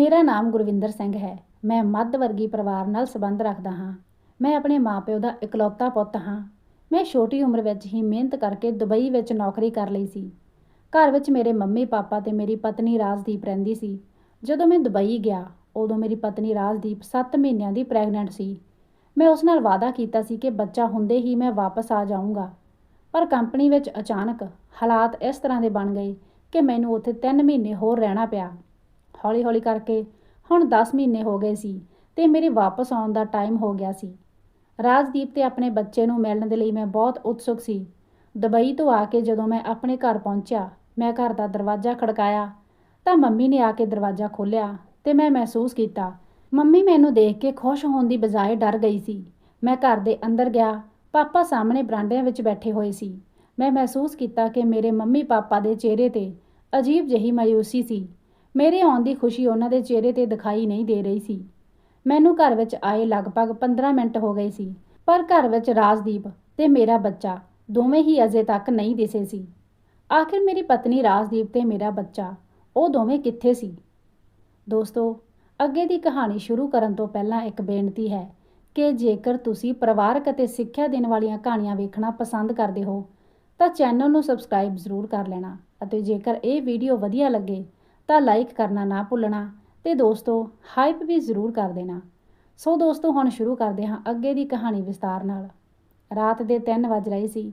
ਮੇਰਾ ਨਾਮ ਗੁਰਵਿੰਦਰ ਸਿੰਘ ਹੈ। ਮੈਂ ਮੱਧ ਵਰਗੀ ਪਰਿਵਾਰ ਨਾਲ ਸੰਬੰਧ ਰੱਖਦਾ ਹਾਂ। ਮੈਂ ਆਪਣੇ ਮਾਪਿਓ ਦਾ ਇਕਲੌਤਾ ਪੁੱਤ ਹਾਂ। ਮੈਂ ਛੋਟੀ ਉਮਰ ਵਿੱਚ ਹੀ ਮਿਹਨਤ ਕਰਕੇ ਦੁਬਈ ਵਿੱਚ ਨੌਕਰੀ ਕਰ ਲਈ ਸੀ। ਘਰ ਵਿੱਚ ਮੇਰੇ ਮੰਮੀ, ਪਾਪਾ ਤੇ ਮੇਰੀ ਪਤਨੀ ਰਾਜਦੀਪ ਰਹਿੰਦੀ ਸੀ। ਜਦੋਂ ਮੈਂ ਦੁਬਈ ਗਿਆ, ਉਦੋਂ ਮੇਰੀ ਪਤਨੀ ਰਾਜਦੀਪ 7 ਮਹੀਨਿਆਂ ਦੀ ਪ੍ਰੈਗਨੈਂਟ ਸੀ। ਮੈਂ ਉਸ ਨਾਲ ਵਾਅਦਾ ਕੀਤਾ ਸੀ ਕਿ ਬੱਚਾ ਹੁੰਦੇ ਹੀ ਮੈਂ ਵਾਪਸ ਆ ਜਾਊਂਗਾ। ਪਰ ਕੰਪਨੀ ਵਿੱਚ ਅਚਾਨਕ ਹਾਲਾਤ ਇਸ ਤਰ੍ਹਾਂ ਦੇ ਬਣ ਗਏ ਕਿ ਮੈਨੂੰ ਉੱਥੇ 3 ਮਹੀਨੇ ਹੋਰ ਰਹਿਣਾ ਪਿਆ। ਹੌਲੀ-ਹੌਲੀ ਕਰਕੇ ਹੁਣ 10 ਮਹੀਨੇ ਹੋ ਗਏ ਸੀ ਤੇ ਮੇਰੇ ਵਾਪਸ ਆਉਣ ਦਾ ਟਾਈਮ ਹੋ ਗਿਆ ਸੀ। ਰਾਜਦੀਪ ਤੇ ਆਪਣੇ ਬੱਚੇ ਨੂੰ ਮਿਲਣ ਦੇ ਲਈ ਮੈਂ ਬਹੁਤ ਉਤਸੁਕ ਸੀ। ਦੁਬਈ ਤੋਂ ਆ ਕੇ ਜਦੋਂ ਮੈਂ ਆਪਣੇ ਘਰ ਪਹੁੰਚਿਆ, ਮੈਂ ਘਰ ਦਾ ਦਰਵਾਜ਼ਾ ਖੜਕਾਇਆ ਤਾਂ ਮੰਮੀ ਨੇ ਆ ਕੇ ਦਰਵਾਜ਼ਾ ਖੋਲ੍ਹਿਆ ਤੇ ਮੈਂ ਮਹਿਸੂਸ ਕੀਤਾ, ਮੰਮੀ ਮੈਨੂੰ ਦੇਖ ਕੇ ਖੁਸ਼ ਹੋਣ ਦੀ ਬਜਾਏ ਡਰ ਗਈ ਸੀ। ਮੈਂ ਘਰ ਦੇ ਅੰਦਰ ਗਿਆ, ਪਾਪਾ ਸਾਹਮਣੇ ਬਰਾਂਡਿਆਂ ਵਿੱਚ ਬੈਠੇ ਹੋਏ ਸੀ। ਮੈਂ ਮਹਿਸੂਸ ਕੀਤਾ ਕਿ ਮੇਰੇ ਮੰਮੀ ਪਾਪਾ ਦੇ ਚਿਹਰੇ ਤੇ ਅਜੀਬ ਜਿਹੀ ਮਾਇੂਸੀ ਸੀ। ਮੇਰੇ ਆਉਣ ਦੀ ਖੁਸ਼ੀ ਉਹਨਾਂ ਦੇ ਚਿਹਰੇ ਤੇ ਦਿਖਾਈ ਨਹੀਂ ਦੇ ਰਹੀ ਸੀ। ਮੈਨੂੰ ਘਰ ਵਿੱਚ ਆਏ ਲਗਭਗ 15 ਮਿੰਟ ਹੋ ਗਏ ਸੀ, ਪਰ ਘਰ ਵਿੱਚ ਰਾਜਦੀਪ ਤੇ ਮੇਰਾ ਬੱਚਾ ਦੋਵੇਂ ਹੀ ਅਜੇ ਤੱਕ ਨਹੀਂ ਦਿਸੇ ਸੀ। ਆਖਿਰ ਮੇਰੀ ਪਤਨੀ ਰਾਜਦੀਪ ਤੇ ਮੇਰਾ ਬੱਚਾ, ਉਹ ਦੋਵੇਂ ਕਿੱਥੇ ਸੀ? ਦੋਸਤੋ, ਅੱਗੇ ਦੀ ਕਹਾਣੀ ਸ਼ੁਰੂ ਕਰਨ ਤੋਂ ਪਹਿਲਾਂ ਇੱਕ ਬੇਨਤੀ ਹੈ ਕਿ ਜੇਕਰ ਤੁਸੀਂ ਪਰਿਵਾਰਕ ਅਤੇ ਸਿੱਖਿਆ ਦੇਣ ਵਾਲੀਆਂ ਕਹਾਣੀਆਂ ਵੇਖਣਾ ਪਸੰਦ ਕਰਦੇ ਹੋ, ਤਾਂ ਚੈਨਲ ਨੂੰ ਸਬਸਕ੍ਰਾਈਬ ਜ਼ਰੂਰ ਕਰ ਲੈਣਾ ਅਤੇ ਜੇਕਰ ਇਹ ਵੀਡੀਓ ਵਧੀਆ ਲੱਗੇ ਤਾਂ ਲਾਈਕ ਕਰਨਾ ਨਾ ਭੁੱਲਣਾ ਤੇ ਦੋਸਤੋ ਹਾਈਪ ਵੀ ਜ਼ਰੂਰ ਕਰ ਦੇਣਾ। ਸੋ ਦੋਸਤੋ, ਹੁਣ ਸ਼ੁਰੂ ਕਰਦੇ ਹਾਂ ਅੱਗੇ ਦੀ ਕਹਾਣੀ ਵਿਸਤਾਰ ਨਾਲ। ਰਾਤ ਦੇ 3 ਵਜ ਰਹੇ ਸੀ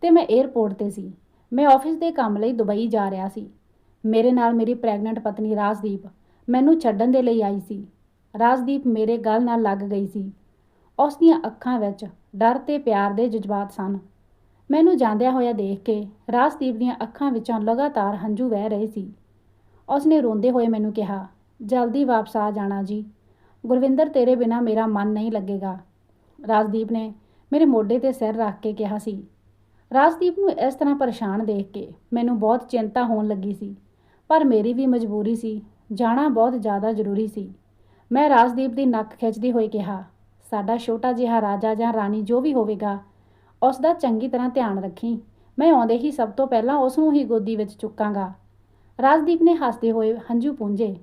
ਤੇ ਮੈਂ 에ਅਰਪੋਰਟ ਤੇ ਸੀ। ਮੈਂ ਆਫਿਸ ਦੇ ਕੰਮ ਲਈ ਦੁਬਈ ਜਾ ਰਿਹਾ ਸੀ। ਮੇਰੇ ਨਾਲ ਮੇਰੀ ਪ੍ਰੈਗਨੈਂਟ ਪਤਨੀ ਰਾਜਦੀਪ ਮੈਨੂੰ ਛੱਡਣ ਦੇ ਲਈ ਆਈ ਸੀ। ਰਾਜਦੀਪ ਮੇਰੇ ਗੱਲ ਨਾਲ ਲੱਗ ਗਈ ਸੀ। ਉਸ ਦੀਆਂ ਅੱਖਾਂ ਵਿੱਚ ਡਰ ਤੇ ਪਿਆਰ ਦੇ ਜਜ਼ਬਾਤ ਸਨ। ਮੈਨੂੰ ਜਾਂਦਿਆਂ ਹੋਇਆ ਦੇਖ ਕੇ ਰਾਜਦੀਪ ਦੀਆਂ ਅੱਖਾਂ ਵਿੱਚੋਂ ਲਗਾਤਾਰ ਹੰਝੂ ਵਹਿ ਰਹੇ ਸੀ। ਉਸਨੇ ਰੋਂਦੇ ਹੋਏ ਮੈਨੂੰ ਕਿਹਾ, ਜਲਦੀ ਵਾਪਸ ਆ ਜਾਣਾ ਜੀ। ਗੁਰਵਿੰਦਰ, ਤੇਰੇ ਬਿਨਾ ਮੇਰਾ ਮਨ ਨਹੀਂ ਲੱਗੇਗਾ। ਰਾਜਦੀਪ ਨੇ ਮੇਰੇ ਮੋਢੇ ਤੇ ਸਿਰ ਰੱਖ ਕੇ ਕਿਹਾ ਸੀ। ਰਾਜਦੀਪ ਨੂੰ ਇਸ ਤਰ੍ਹਾਂ ਪਰੇਸ਼ਾਨ ਦੇਖ ਕੇ ਮੈਨੂੰ ਬਹੁਤ ਚਿੰਤਾ ਹੋਣ ਲੱਗੀ ਸੀ, ਪਰ ਮੇਰੀ ਵੀ ਮਜਬੂਰੀ ਸੀ, ਜਾਣਾ ਬਹੁਤ ਜ਼ਿਆਦਾ ਜ਼ਰੂਰੀ ਸੀ। ਮੈਂ ਰਾਜਦੀਪ ਦੀ ਨੱਕ ਖਿੱਚਦੀ ਹੋਈ ਕਿਹਾ, ਸਾਡਾ ਛੋਟਾ ਜਿਹਾ ਰਾਜਾ ਜਾਂ ਰਾਣੀ ਜੋ ਵੀ ਹੋਵੇਗਾ ਉਸ ਦਾ ਚੰਗੀ ਤਰ੍ਹਾਂ ਧਿਆਨ ਰੱਖੀ। ਮੈਂ ਆਉਂਦੇ ਹੀ ਸਭ ਤੋਂ ਪਹਿਲਾਂ ਉਸ ਨੂੰ ਹੀ ਗੋਦੀ ਵਿੱਚ ਚੁੱਕਾਂਗਾ। ਰਾਜਦੀਪ ਨੇ ਹੱਸਦੇ ਹੋਏ ਹੰਝੂ ਪੂੰਝੇ।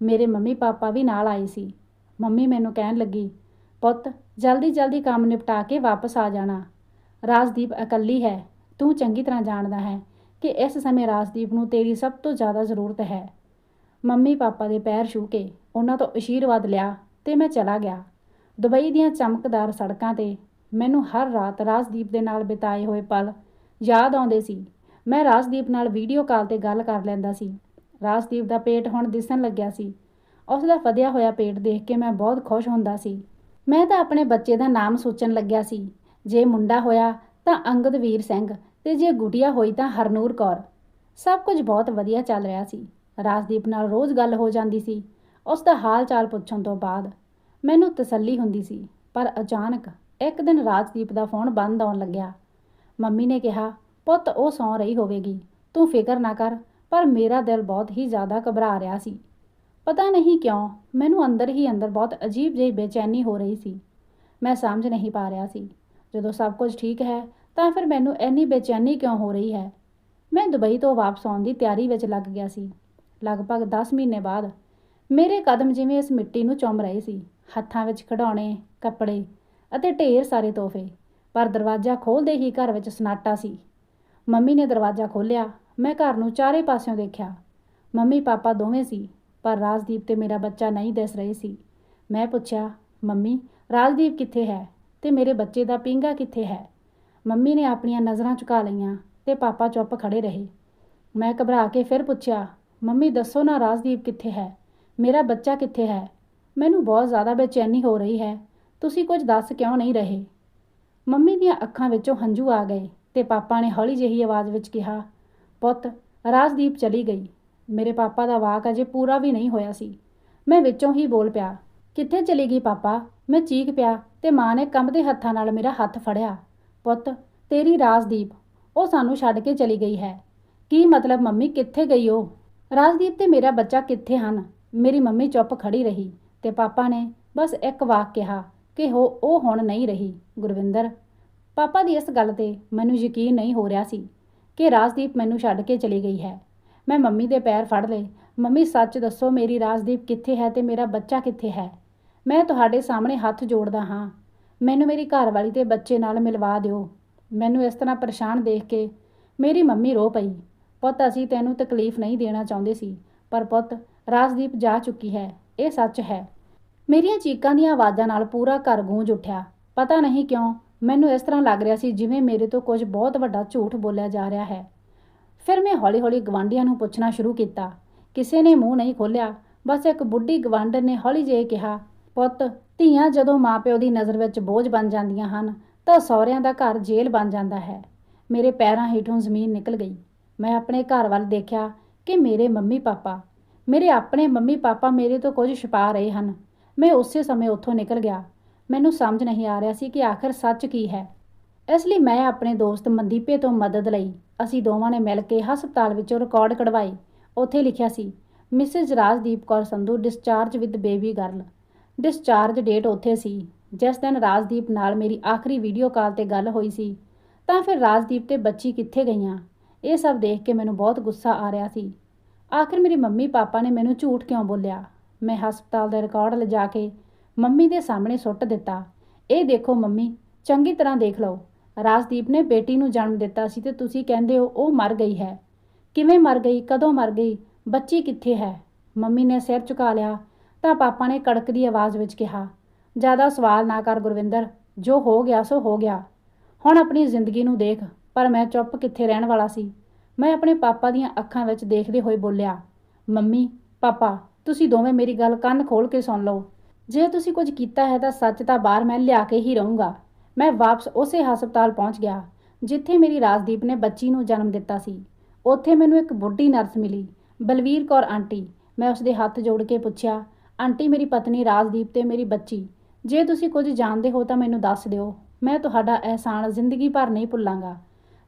ਮੇਰੇ ਮੰਮੀ ਪਾਪਾ ਵੀ ਨਾਲ ਆਏ ਸੀ। ਮੰਮੀ ਮੈਨੂੰ ਕਹਿਣ ਲੱਗੀ, ਪੁੱਤ, ਜਲਦੀ ਜਲਦੀ ਕੰਮ ਨਿਪਟਾ ਕੇ ਵਾਪਸ ਆ ਜਾਣਾ। ਰਾਜਦੀਪ ਇਕੱਲੀ ਹੈ, ਤੂੰ ਚੰਗੀ ਤਰ੍ਹਾਂ ਜਾਣਦਾ ਹੈ ਕਿ ਇਸ ਸਮੇਂ ਰਾਜਦੀਪ ਨੂੰ ਤੇਰੀ ਸਭ ਤੋਂ ਜ਼ਿਆਦਾ ਜ਼ਰੂਰਤ ਹੈ। ਮੰਮੀ ਪਾਪਾ ਦੇ ਪੈਰ ਛੂ ਕੇ ਉਹਨਾਂ ਤੋਂ ਅਸ਼ੀਰਵਾਦ ਲਿਆ ਤੇ ਮੈਂ ਚਲਾ ਗਿਆ। ਦੁਬਈ ਦੀਆਂ ਚਮਕਦਾਰ ਸੜਕਾਂ ਤੇ ਮੈਨੂੰ ਹਰ ਰਾਤ ਰਾਜਦੀਪ ਦੇ ਨਾਲ ਬਿਤਾਏ ਹੋਏ ਪਲ ਯਾਦ ਆਉਂਦੇ ਸੀ। ਮੈਂ ਰਾਜਦੀਪ ਨਾਲ ਵੀਡੀਓ ਕਾਲ ਤੇ ਗੱਲ ਕਰ ਲੈਂਦਾ ਸੀ। ਰਾਜਦੀਪ ਦਾ ਪੇਟ ਹੁਣ ਦਿਸਣ ਲੱਗਿਆ ਸੀ। ਉਸ ਦਾ ਵਧਿਆ ਹੋਇਆ ਪੇਟ ਦੇਖ ਕੇ ਮੈਂ ਬਹੁਤ ਖੁਸ਼ ਹੁੰਦਾ ਸੀ। ਮੈਂ ਤਾਂ ਆਪਣੇ ਬੱਚੇ ਦਾ ਨਾਮ ਸੋਚਣ ਲੱਗਿਆ ਸੀ। ਜੇ ਮੁੰਡਾ ਹੋਇਆ ਤਾਂ ਅੰਗਦਵੀਰ ਸਿੰਘ ਤੇ ਜੇ ਗੁਟੀਆ ਹੋਈ ਤਾਂ ਹਰਨੂਰ ਕੌਰ। ਸਭ ਕੁਝ ਬਹੁਤ ਵਧੀਆ ਚੱਲ ਰਿਹਾ ਸੀ। ਰਾਜਦੀਪ ਨਾਲ ਰੋਜ਼ ਗੱਲ ਹੋ ਜਾਂਦੀ ਸੀ। ਉਸ ਦਾ ਹਾਲ ਚਾਲ ਪੁੱਛਣ ਤੋਂ ਬਾਅਦ ਮੈਨੂੰ ਤਸੱਲੀ ਹੁੰਦੀ ਸੀ। ਪਰ ਅਚਾਨਕ ਇੱਕ ਦਿਨ ਰਾਜਦੀਪ ਦਾ ਫੋਨ ਬੰਦ ਆਉਣ ਲੱਗਿਆ। ਮੰਮੀ ਨੇ ਕਿਹਾ ਪੁੱਤ, ਉਹ ਸੌਂ ਰਹੀ ਹੋਵੇਗੀ। ਤੂੰ ਫਿਕਰ ਨਾ ਕਰ, ਪਰ ਮੇਰਾ ਦਿਲ ਬਹੁਤ ਹੀ ਜ਼ਿਆਦਾ ਘਬਰਾ ਰਿਹਾ ਸੀ। ਪਤਾ ਨਹੀਂ ਕਿਉਂ, ਮੈਨੂੰ ਅੰਦਰ ਹੀ ਅੰਦਰ ਬਹੁਤ ਅਜੀਬ ਜਿਹੀ ਬੇਚੈਨੀ ਹੋ ਰਹੀ ਸੀ। ਮੈਂ ਸਮਝ ਨਹੀਂ ਪਾ ਰਿਹਾ ਸੀ। ਜਦੋਂ ਸਭ ਕੁਝ ਠੀਕ ਹੈ, ਤਾਂ ਫਿਰ ਮੈਨੂੰ ਇੰਨੀ ਬੇਚੈਨੀ ਕਿਉਂ ਹੋ ਰਹੀ ਹੈ? ਮੈਂ ਦੁਬਈ ਤੋਂ ਵਾਪਸ ਆਉਣ ਦੀ ਤਿਆਰੀ ਵਿੱਚ ਲੱਗ ਗਿਆ ਸੀ। ਲਗਭਗ 10 ਮਹੀਨੇ ਬਾਅਦ ਮੇਰੇ ਕਦਮ ਜਿਵੇਂ ਇਸ ਮਿੱਟੀ ਨੂੰ ਚੁੰਮ ਰਹੇ ਸੀ। ਹੱਥਾਂ ਵਿੱਚ ਖਿਡੌਣੇ, ਕੱਪੜੇ ਅਤੇ ਢੇਰ ਸਾਰੇ ਤੋਹਫੇ, ਪਰ ਦਰਵਾਜ਼ਾ ਖੋਲਦੇ ਹੀ ਘਰ ਵਿੱਚ ਸਨਾਟਾ ਸੀ। ਮੰਮੀ ਨੇ ਦਰਵਾਜ਼ਾ ਖੋਲ੍ਹਿਆ। ਮੈਂ ਘਰ ਨੂੰ ਚਾਰੇ ਪਾਸਿਓਂ ਦੇਖਿਆ। ਮੰਮੀ ਪਾਪਾ ਦੋਵੇਂ ਸੀ, ਪਰ ਰਾਜਦੀਪ ਤੇ ਮੇਰਾ ਬੱਚਾ ਨਹੀਂ ਦਿਸ ਰਹੇ ਸੀ। ਮੈਂ ਪੁੱਛਿਆ, ਮੰਮੀ, ਰਾਜਦੀਪ ਕਿੱਥੇ ਹੈ? ਤੇ ਮੇਰੇ ਬੱਚੇ ਦਾ ਪਿੰਗਾ ਕਿੱਥੇ ਹੈ? ਮੰਮੀ ਨੇ ਆਪਣੀਆਂ ਨਜ਼ਰਾਂ ਝੁਕਾ ਲਈਆਂ ਤੇ ਪਾਪਾ ਚੁੱਪ ਖੜੇ ਰਹੇ। ਮੈਂ ਘਬਰਾ ਕੇ ਫਿਰ ਪੁੱਛਿਆ, ਮੰਮੀ, ਦੱਸੋ ਨਾ ਰਾਜਦੀਪ ਕਿੱਥੇ ਹੈ? ਮੇਰਾ ਬੱਚਾ ਕਿੱਥੇ ਹੈ? ਮੈਨੂੰ ਬਹੁਤ ਜ਼ਿਆਦਾ ਬੇਚੈਨੀ ਹੋ ਰਹੀ ਹੈ। ਤੁਸੀਂ ਕੁਝ ਦੱਸ ਕਿਉਂ ਨਹੀਂ ਰਹੇ? ਮੰਮੀ ਦੀਆਂ ਅੱਖਾਂ ਵਿੱਚੋਂ ਹੰਝੂ ਆ ਗਏ। ਤੇ ਪਾਪਾ ਨੇ ਹੌਲੀ ਜਿਹੀ ਆਵਾਜ਼ ਵਿੱਚ ਕਿਹਾ, ਪੁੱਤ, ਰਾਜਦੀਪ ਚਲੀ ਗਈ। ਮੇਰੇ ਪਾਪਾ ਦਾ ਵਾਕ ਅਜੇ ਪੂਰਾ ਵੀ ਨਹੀਂ ਹੋਇਆ ਸੀ। ਮੈਂ ਵਿੱਚੋਂ ਹੀ ਬੋਲ ਪਿਆ, ਕਿੱਥੇ ਚਲੀ ਗਈ ਪਾਪਾ? ਮੈਂ ਚੀਕ ਪਿਆ ਤੇ ਮਾਂ ਨੇ ਕੰਬਦੇ ਹੱਥਾਂ ਨਾਲ ਮੇਰਾ ਹੱਥ ਫੜਿਆ। ਪੁੱਤ, ਤੇਰੀ ਰਾਜਦੀਪ, ਉਹ ਸਾਨੂੰ ਛੱਡ ਕੇ ਚਲੀ ਗਈ ਹੈ। ਕੀ ਮਤਲਬ ਮੰਮੀ ਕਿੱਥੇ ਗਈ ਉਹ? ਰਾਜਦੀਪ ਤੇ ਮੇਰਾ ਬੱਚਾ ਕਿੱਥੇ ਹਨ? ਮੇਰੀ ਮੰਮੀ ਚੁੱਪ ਖੜੀ ਰਹੀ ਤੇ ਪਾਪਾ ਨੇ ਬਸ ਇੱਕ ਵਾਕ ਕਿਹਾ ਕਿ ਹੋ ਉਹ ਹੁਣ ਨਹੀਂ ਰਹੀ। ਗੁਰਵਿੰਦਰ ਪਾਪਾ ਦੀ ਇਸ ਗੱਲ ਤੇ ਮੈਨੂੰ ਯਕੀਨ ਨਹੀਂ ਹੋ ਰਿਹਾ ਸੀ ਕਿ ਰਾਜਦੀਪ ਮੈਨੂੰ ਛੱਡ ਕੇ ਚਲੀ ਗਈ ਹੈ। ਮੈਂ ਮੰਮੀ ਦੇ ਪੈਰ ਫੜ ਲਏ। ਮੰਮੀ, ਸੱਚ ਦੱਸੋ, ਮੇਰੀ ਰਾਜਦੀਪ ਕਿੱਥੇ ਹੈ ਤੇ ਮੇਰਾ ਬੱਚਾ ਕਿੱਥੇ ਹੈ? ਮੈਂ ਤੁਹਾਡੇ ਸਾਹਮਣੇ ਹੱਥ ਜੋੜਦਾ ਹਾਂ। ਮੈਨੂੰ ਮੇਰੀ ਘਰਵਾਲੀ ਤੇ ਬੱਚੇ ਨਾਲ ਮਿਲਵਾ ਦਿਓ। ਮੈਨੂੰ ਇਸ ਤਰ੍ਹਾਂ ਪਰੇਸ਼ਾਨ ਦੇਖ ਕੇ ਮੇਰੀ ਮੰਮੀ ਰੋ ਪਈ। ਪੁੱਤ, ਅਸੀਂ ਤੈਨੂੰ ਤਕਲੀਫ ਨਹੀਂ ਦੇਣਾ ਚਾਹੁੰਦੇ ਸੀ, ਪਰ ਪੁੱਤ, ਰਾਜਦੀਪ ਜਾ ਚੁੱਕੀ ਹੈ। ਇਹ ਸੱਚ ਹੈ। ਮੇਰੀਆਂ ਚੀਕਾਂ ਦੀਆਂ ਆਵਾਜ਼ਾਂ ਨਾਲ ਪੂਰਾ ਘਰ ਗੂੰਜ ਉੱਠਿਆ। ਪਤਾ ਨਹੀਂ ਕਿਉਂ ਮੈਨੂੰ ਇਸ ਤਰ੍ਹਾਂ ਲੱਗ ਰਿਹਾ ਸੀ ਜਿਵੇਂ ਮੇਰੇ ਤੋਂ ਕੁਝ ਬਹੁਤ ਵੱਡਾ ਝੂਠ ਬੋਲਿਆ ਜਾ ਰਿਹਾ ਹੈ। ਫਿਰ ਮੈਂ ਹੌਲੀ-ਹੌਲੀ ਗਵਾਂਢੀਆਂ ਨੂੰ ਪੁੱਛਣਾ ਸ਼ੁਰੂ ਕੀਤਾ। ਕਿਸੇ ਨੇ ਮੂੰਹ ਨਹੀਂ ਖੋਲ੍ਹਿਆ, ਬਸ ਇੱਕ ਬੁੱਢੀ ਗਵਾਂਢਣ ਨੇ ਹੌਲੀ ਜਿਹੇ ਕਿਹਾ, ਪੁੱਤ, ਧੀਆਂ ਜਦੋਂ ਮਾਪਿਓ ਦੀ ਨਜ਼ਰ ਵਿੱਚ ਬੋਝ ਬਣ ਜਾਂਦੀਆਂ ਹਨ, ਤਾਂ ਸਹੁਰਿਆਂ ਦਾ ਘਰ ਜੇਲ੍ਹ ਬਣ ਜਾਂਦਾ ਹੈ। ਮੇਰੇ ਪੈਰਾਂ ਹੇਠੋਂ ਜ਼ਮੀਨ ਨਿਕਲ ਗਈ। ਮੈਂ ਆਪਣੇ ਘਰ ਵੱਲ ਦੇਖਿਆ ਕਿ ਮੇਰੇ ਮੰਮੀ ਪਾਪਾ, ਮੇਰੇ ਆਪਣੇ ਮੰਮੀ ਪਾਪਾ ਮੇਰੇ ਤੋਂ ਕੁਝ ਛੁਪਾ ਰਹੇ ਹਨ। ਮੈਂ ਉਸੇ ਸਮੇਂ ਉੱਥੋਂ ਨਿਕਲ ਗਿਆ। ਮੈਨੂੰ ਸਮਝ ਨਹੀਂ ਆ ਰਿਹਾ ਸੀ ਕਿ ਆਖਰ ਸੱਚ ਕੀ ਹੈ। ਇਸ ਲਈ ਮੈਂ ਆਪਣੇ ਦੋਸਤ ਮਨਦੀਪੇ ਤੋਂ ਮਦਦ ਲਈ ਅਸੀਂ ਦੋਵਾਂ ਨੇ ਮਿਲ ਕੇ ਹਸਪਤਾਲ ਵਿੱਚੋਂ ਰਿਕਾਰਡ ਕਢਵਾਏ। ਉੱਥੇ ਲਿਖਿਆ ਸੀ Mrs Rajdeep Kaur Sandhu discharge with baby girl discharge date ਉੱਥੇ ਸੀ। ਜਿਸ ਦਿਨ ਰਾਜਦੀਪ ਨਾਲ ਮੇਰੀ ਆਖਰੀ ਵੀਡੀਓ ਕਾਲ ਤੇ ਗੱਲ ਹੋਈ ਸੀ, ਤਾਂ ਫਿਰ ਰਾਜਦੀਪ ਤੇ ਬੱਚੀ ਕਿੱਥੇ ਗਈਆਂ? ਇਹ ਸਭ ਦੇਖ ਕੇ ਮੈਨੂੰ ਬਹੁਤ ਗੁੱਸਾ ਆ ਰਿਹਾ ਸੀ। ਆਖਿਰ ਮੇਰੀ ਮੰਮੀ ਪਾਪਾ ਨੇ ਮੈਨੂੰ ਝੂਠ ਕਿਉਂ ਬੋਲਿਆ? ਮੈਂ ਹਸਪਤਾਲ ਦਾ ਰਿਕਾਰਡ ਲਿਜਾ ਕੇ ਮੰਮੀ ਦੇ ਸਾਹਮਣੇ ਸੁੱਟ ਦਿੱਤਾ। ਇਹ ਦੇਖੋ ਮੰਮੀ, ਚੰਗੀ ਤਰ੍ਹਾਂ ਦੇਖ ਲਓ। ਰਾਜਦੀਪ ਨੇ ਬੇਟੀ ਨੂੰ ਜਨਮ ਦਿੱਤਾ ਸੀ ਤੇ ਤੁਸੀਂ ਕਹਿੰਦੇ ਹੋ ਉਹ ਮਰ ਗਈ ਹੈ। ਕਿਵੇਂ ਮਰ ਗਈ, ਕਦੋਂ ਮਰ ਗਈ, ਬੱਚੀ ਕਿੱਥੇ ਹੈ? ਮੰਮੀ ਨੇ ਸਿਰ ਝੁਕਾ ਲਿਆ ਤਾਂ ਪਾਪਾ ਨੇ ਕੜਕਦੀ ਆਵਾਜ਼ ਵਿੱਚ ਕਿਹਾ, ਜ਼ਿਆਦਾ ਸਵਾਲ ਨਾ ਕਰ ਗੁਰਵਿੰਦਰ, ਜੋ ਹੋ ਗਿਆ ਸੋ ਹੋ ਗਿਆ। ਹੁਣ ਆਪਣੀ ਜ਼ਿੰਦਗੀ ਨੂੰ ਦੇਖ, ਪਰ ਮੈਂ ਚੁੱਪ ਕਿੱਥੇ ਰਹਿਣ ਵਾਲਾ ਸੀ? ਮੈਂ ਆਪਣੇ ਪਾਪਾ ਦੀਆਂ ਅੱਖਾਂ ਵਿੱਚ ਦੇਖਦੇ ਹੋਏ ਬੋਲਿਆ, ਮੰਮੀ, ਪਾਪਾ, ਤੁਸੀਂ ਦੋਵੇਂ ਮੇਰੀ ਗੱਲ ਕੰਨ ਖੋਲ ਕੇ ਸੁਣ ਲਓ। ਜੇ ਤੁਸੀਂ ਕੁਝ ਕੀਤਾ ਹੈ ਤਾਂ ਸੱਚ ਤਾਂ ਬਾਹਰ ਮੈਂ ਲਿਆ ਕੇ ਹੀ ਰਹੂੰਗਾ। ਮੈਂ ਵਾਪਸ ਉਸੇ ਹਸਪਤਾਲ ਪਹੁੰਚ ਗਿਆ, ਜਿੱਥੇ ਮੇਰੀ ਰਾਜਦੀਪ ਨੇ ਬੱਚੀ ਨੂੰ ਜਨਮ ਦਿੱਤਾ ਸੀ। ਉੱਥੇ ਮੈਨੂੰ ਇੱਕ ਬੁੱਢੀ ਨਰਸ ਮਿਲੀ, ਬਲਵੀਰ ਕੌਰ ਆਂਟੀ। ਮੈਂ ਉਸਦੇ ਹੱਥ ਜੋੜ ਕੇ ਪੁੱਛਿਆ, ਆਂਟੀ, ਮੇਰੀ ਪਤਨੀ ਰਾਜਦੀਪ ਤੇ ਮੇਰੀ ਬੱਚੀ, ਜੇ ਤੁਸੀਂ ਕੁਝ ਜਾਣਦੇ ਹੋ ਤਾਂ ਮੈਨੂੰ ਦੱਸ ਦਿਓ। ਮੈਂ ਤੁਹਾਡਾ ਅਹਿਸਾਨ ਜ਼ਿੰਦਗੀ ਭਰ ਨਹੀਂ ਭੁੱਲਾਂਗਾ।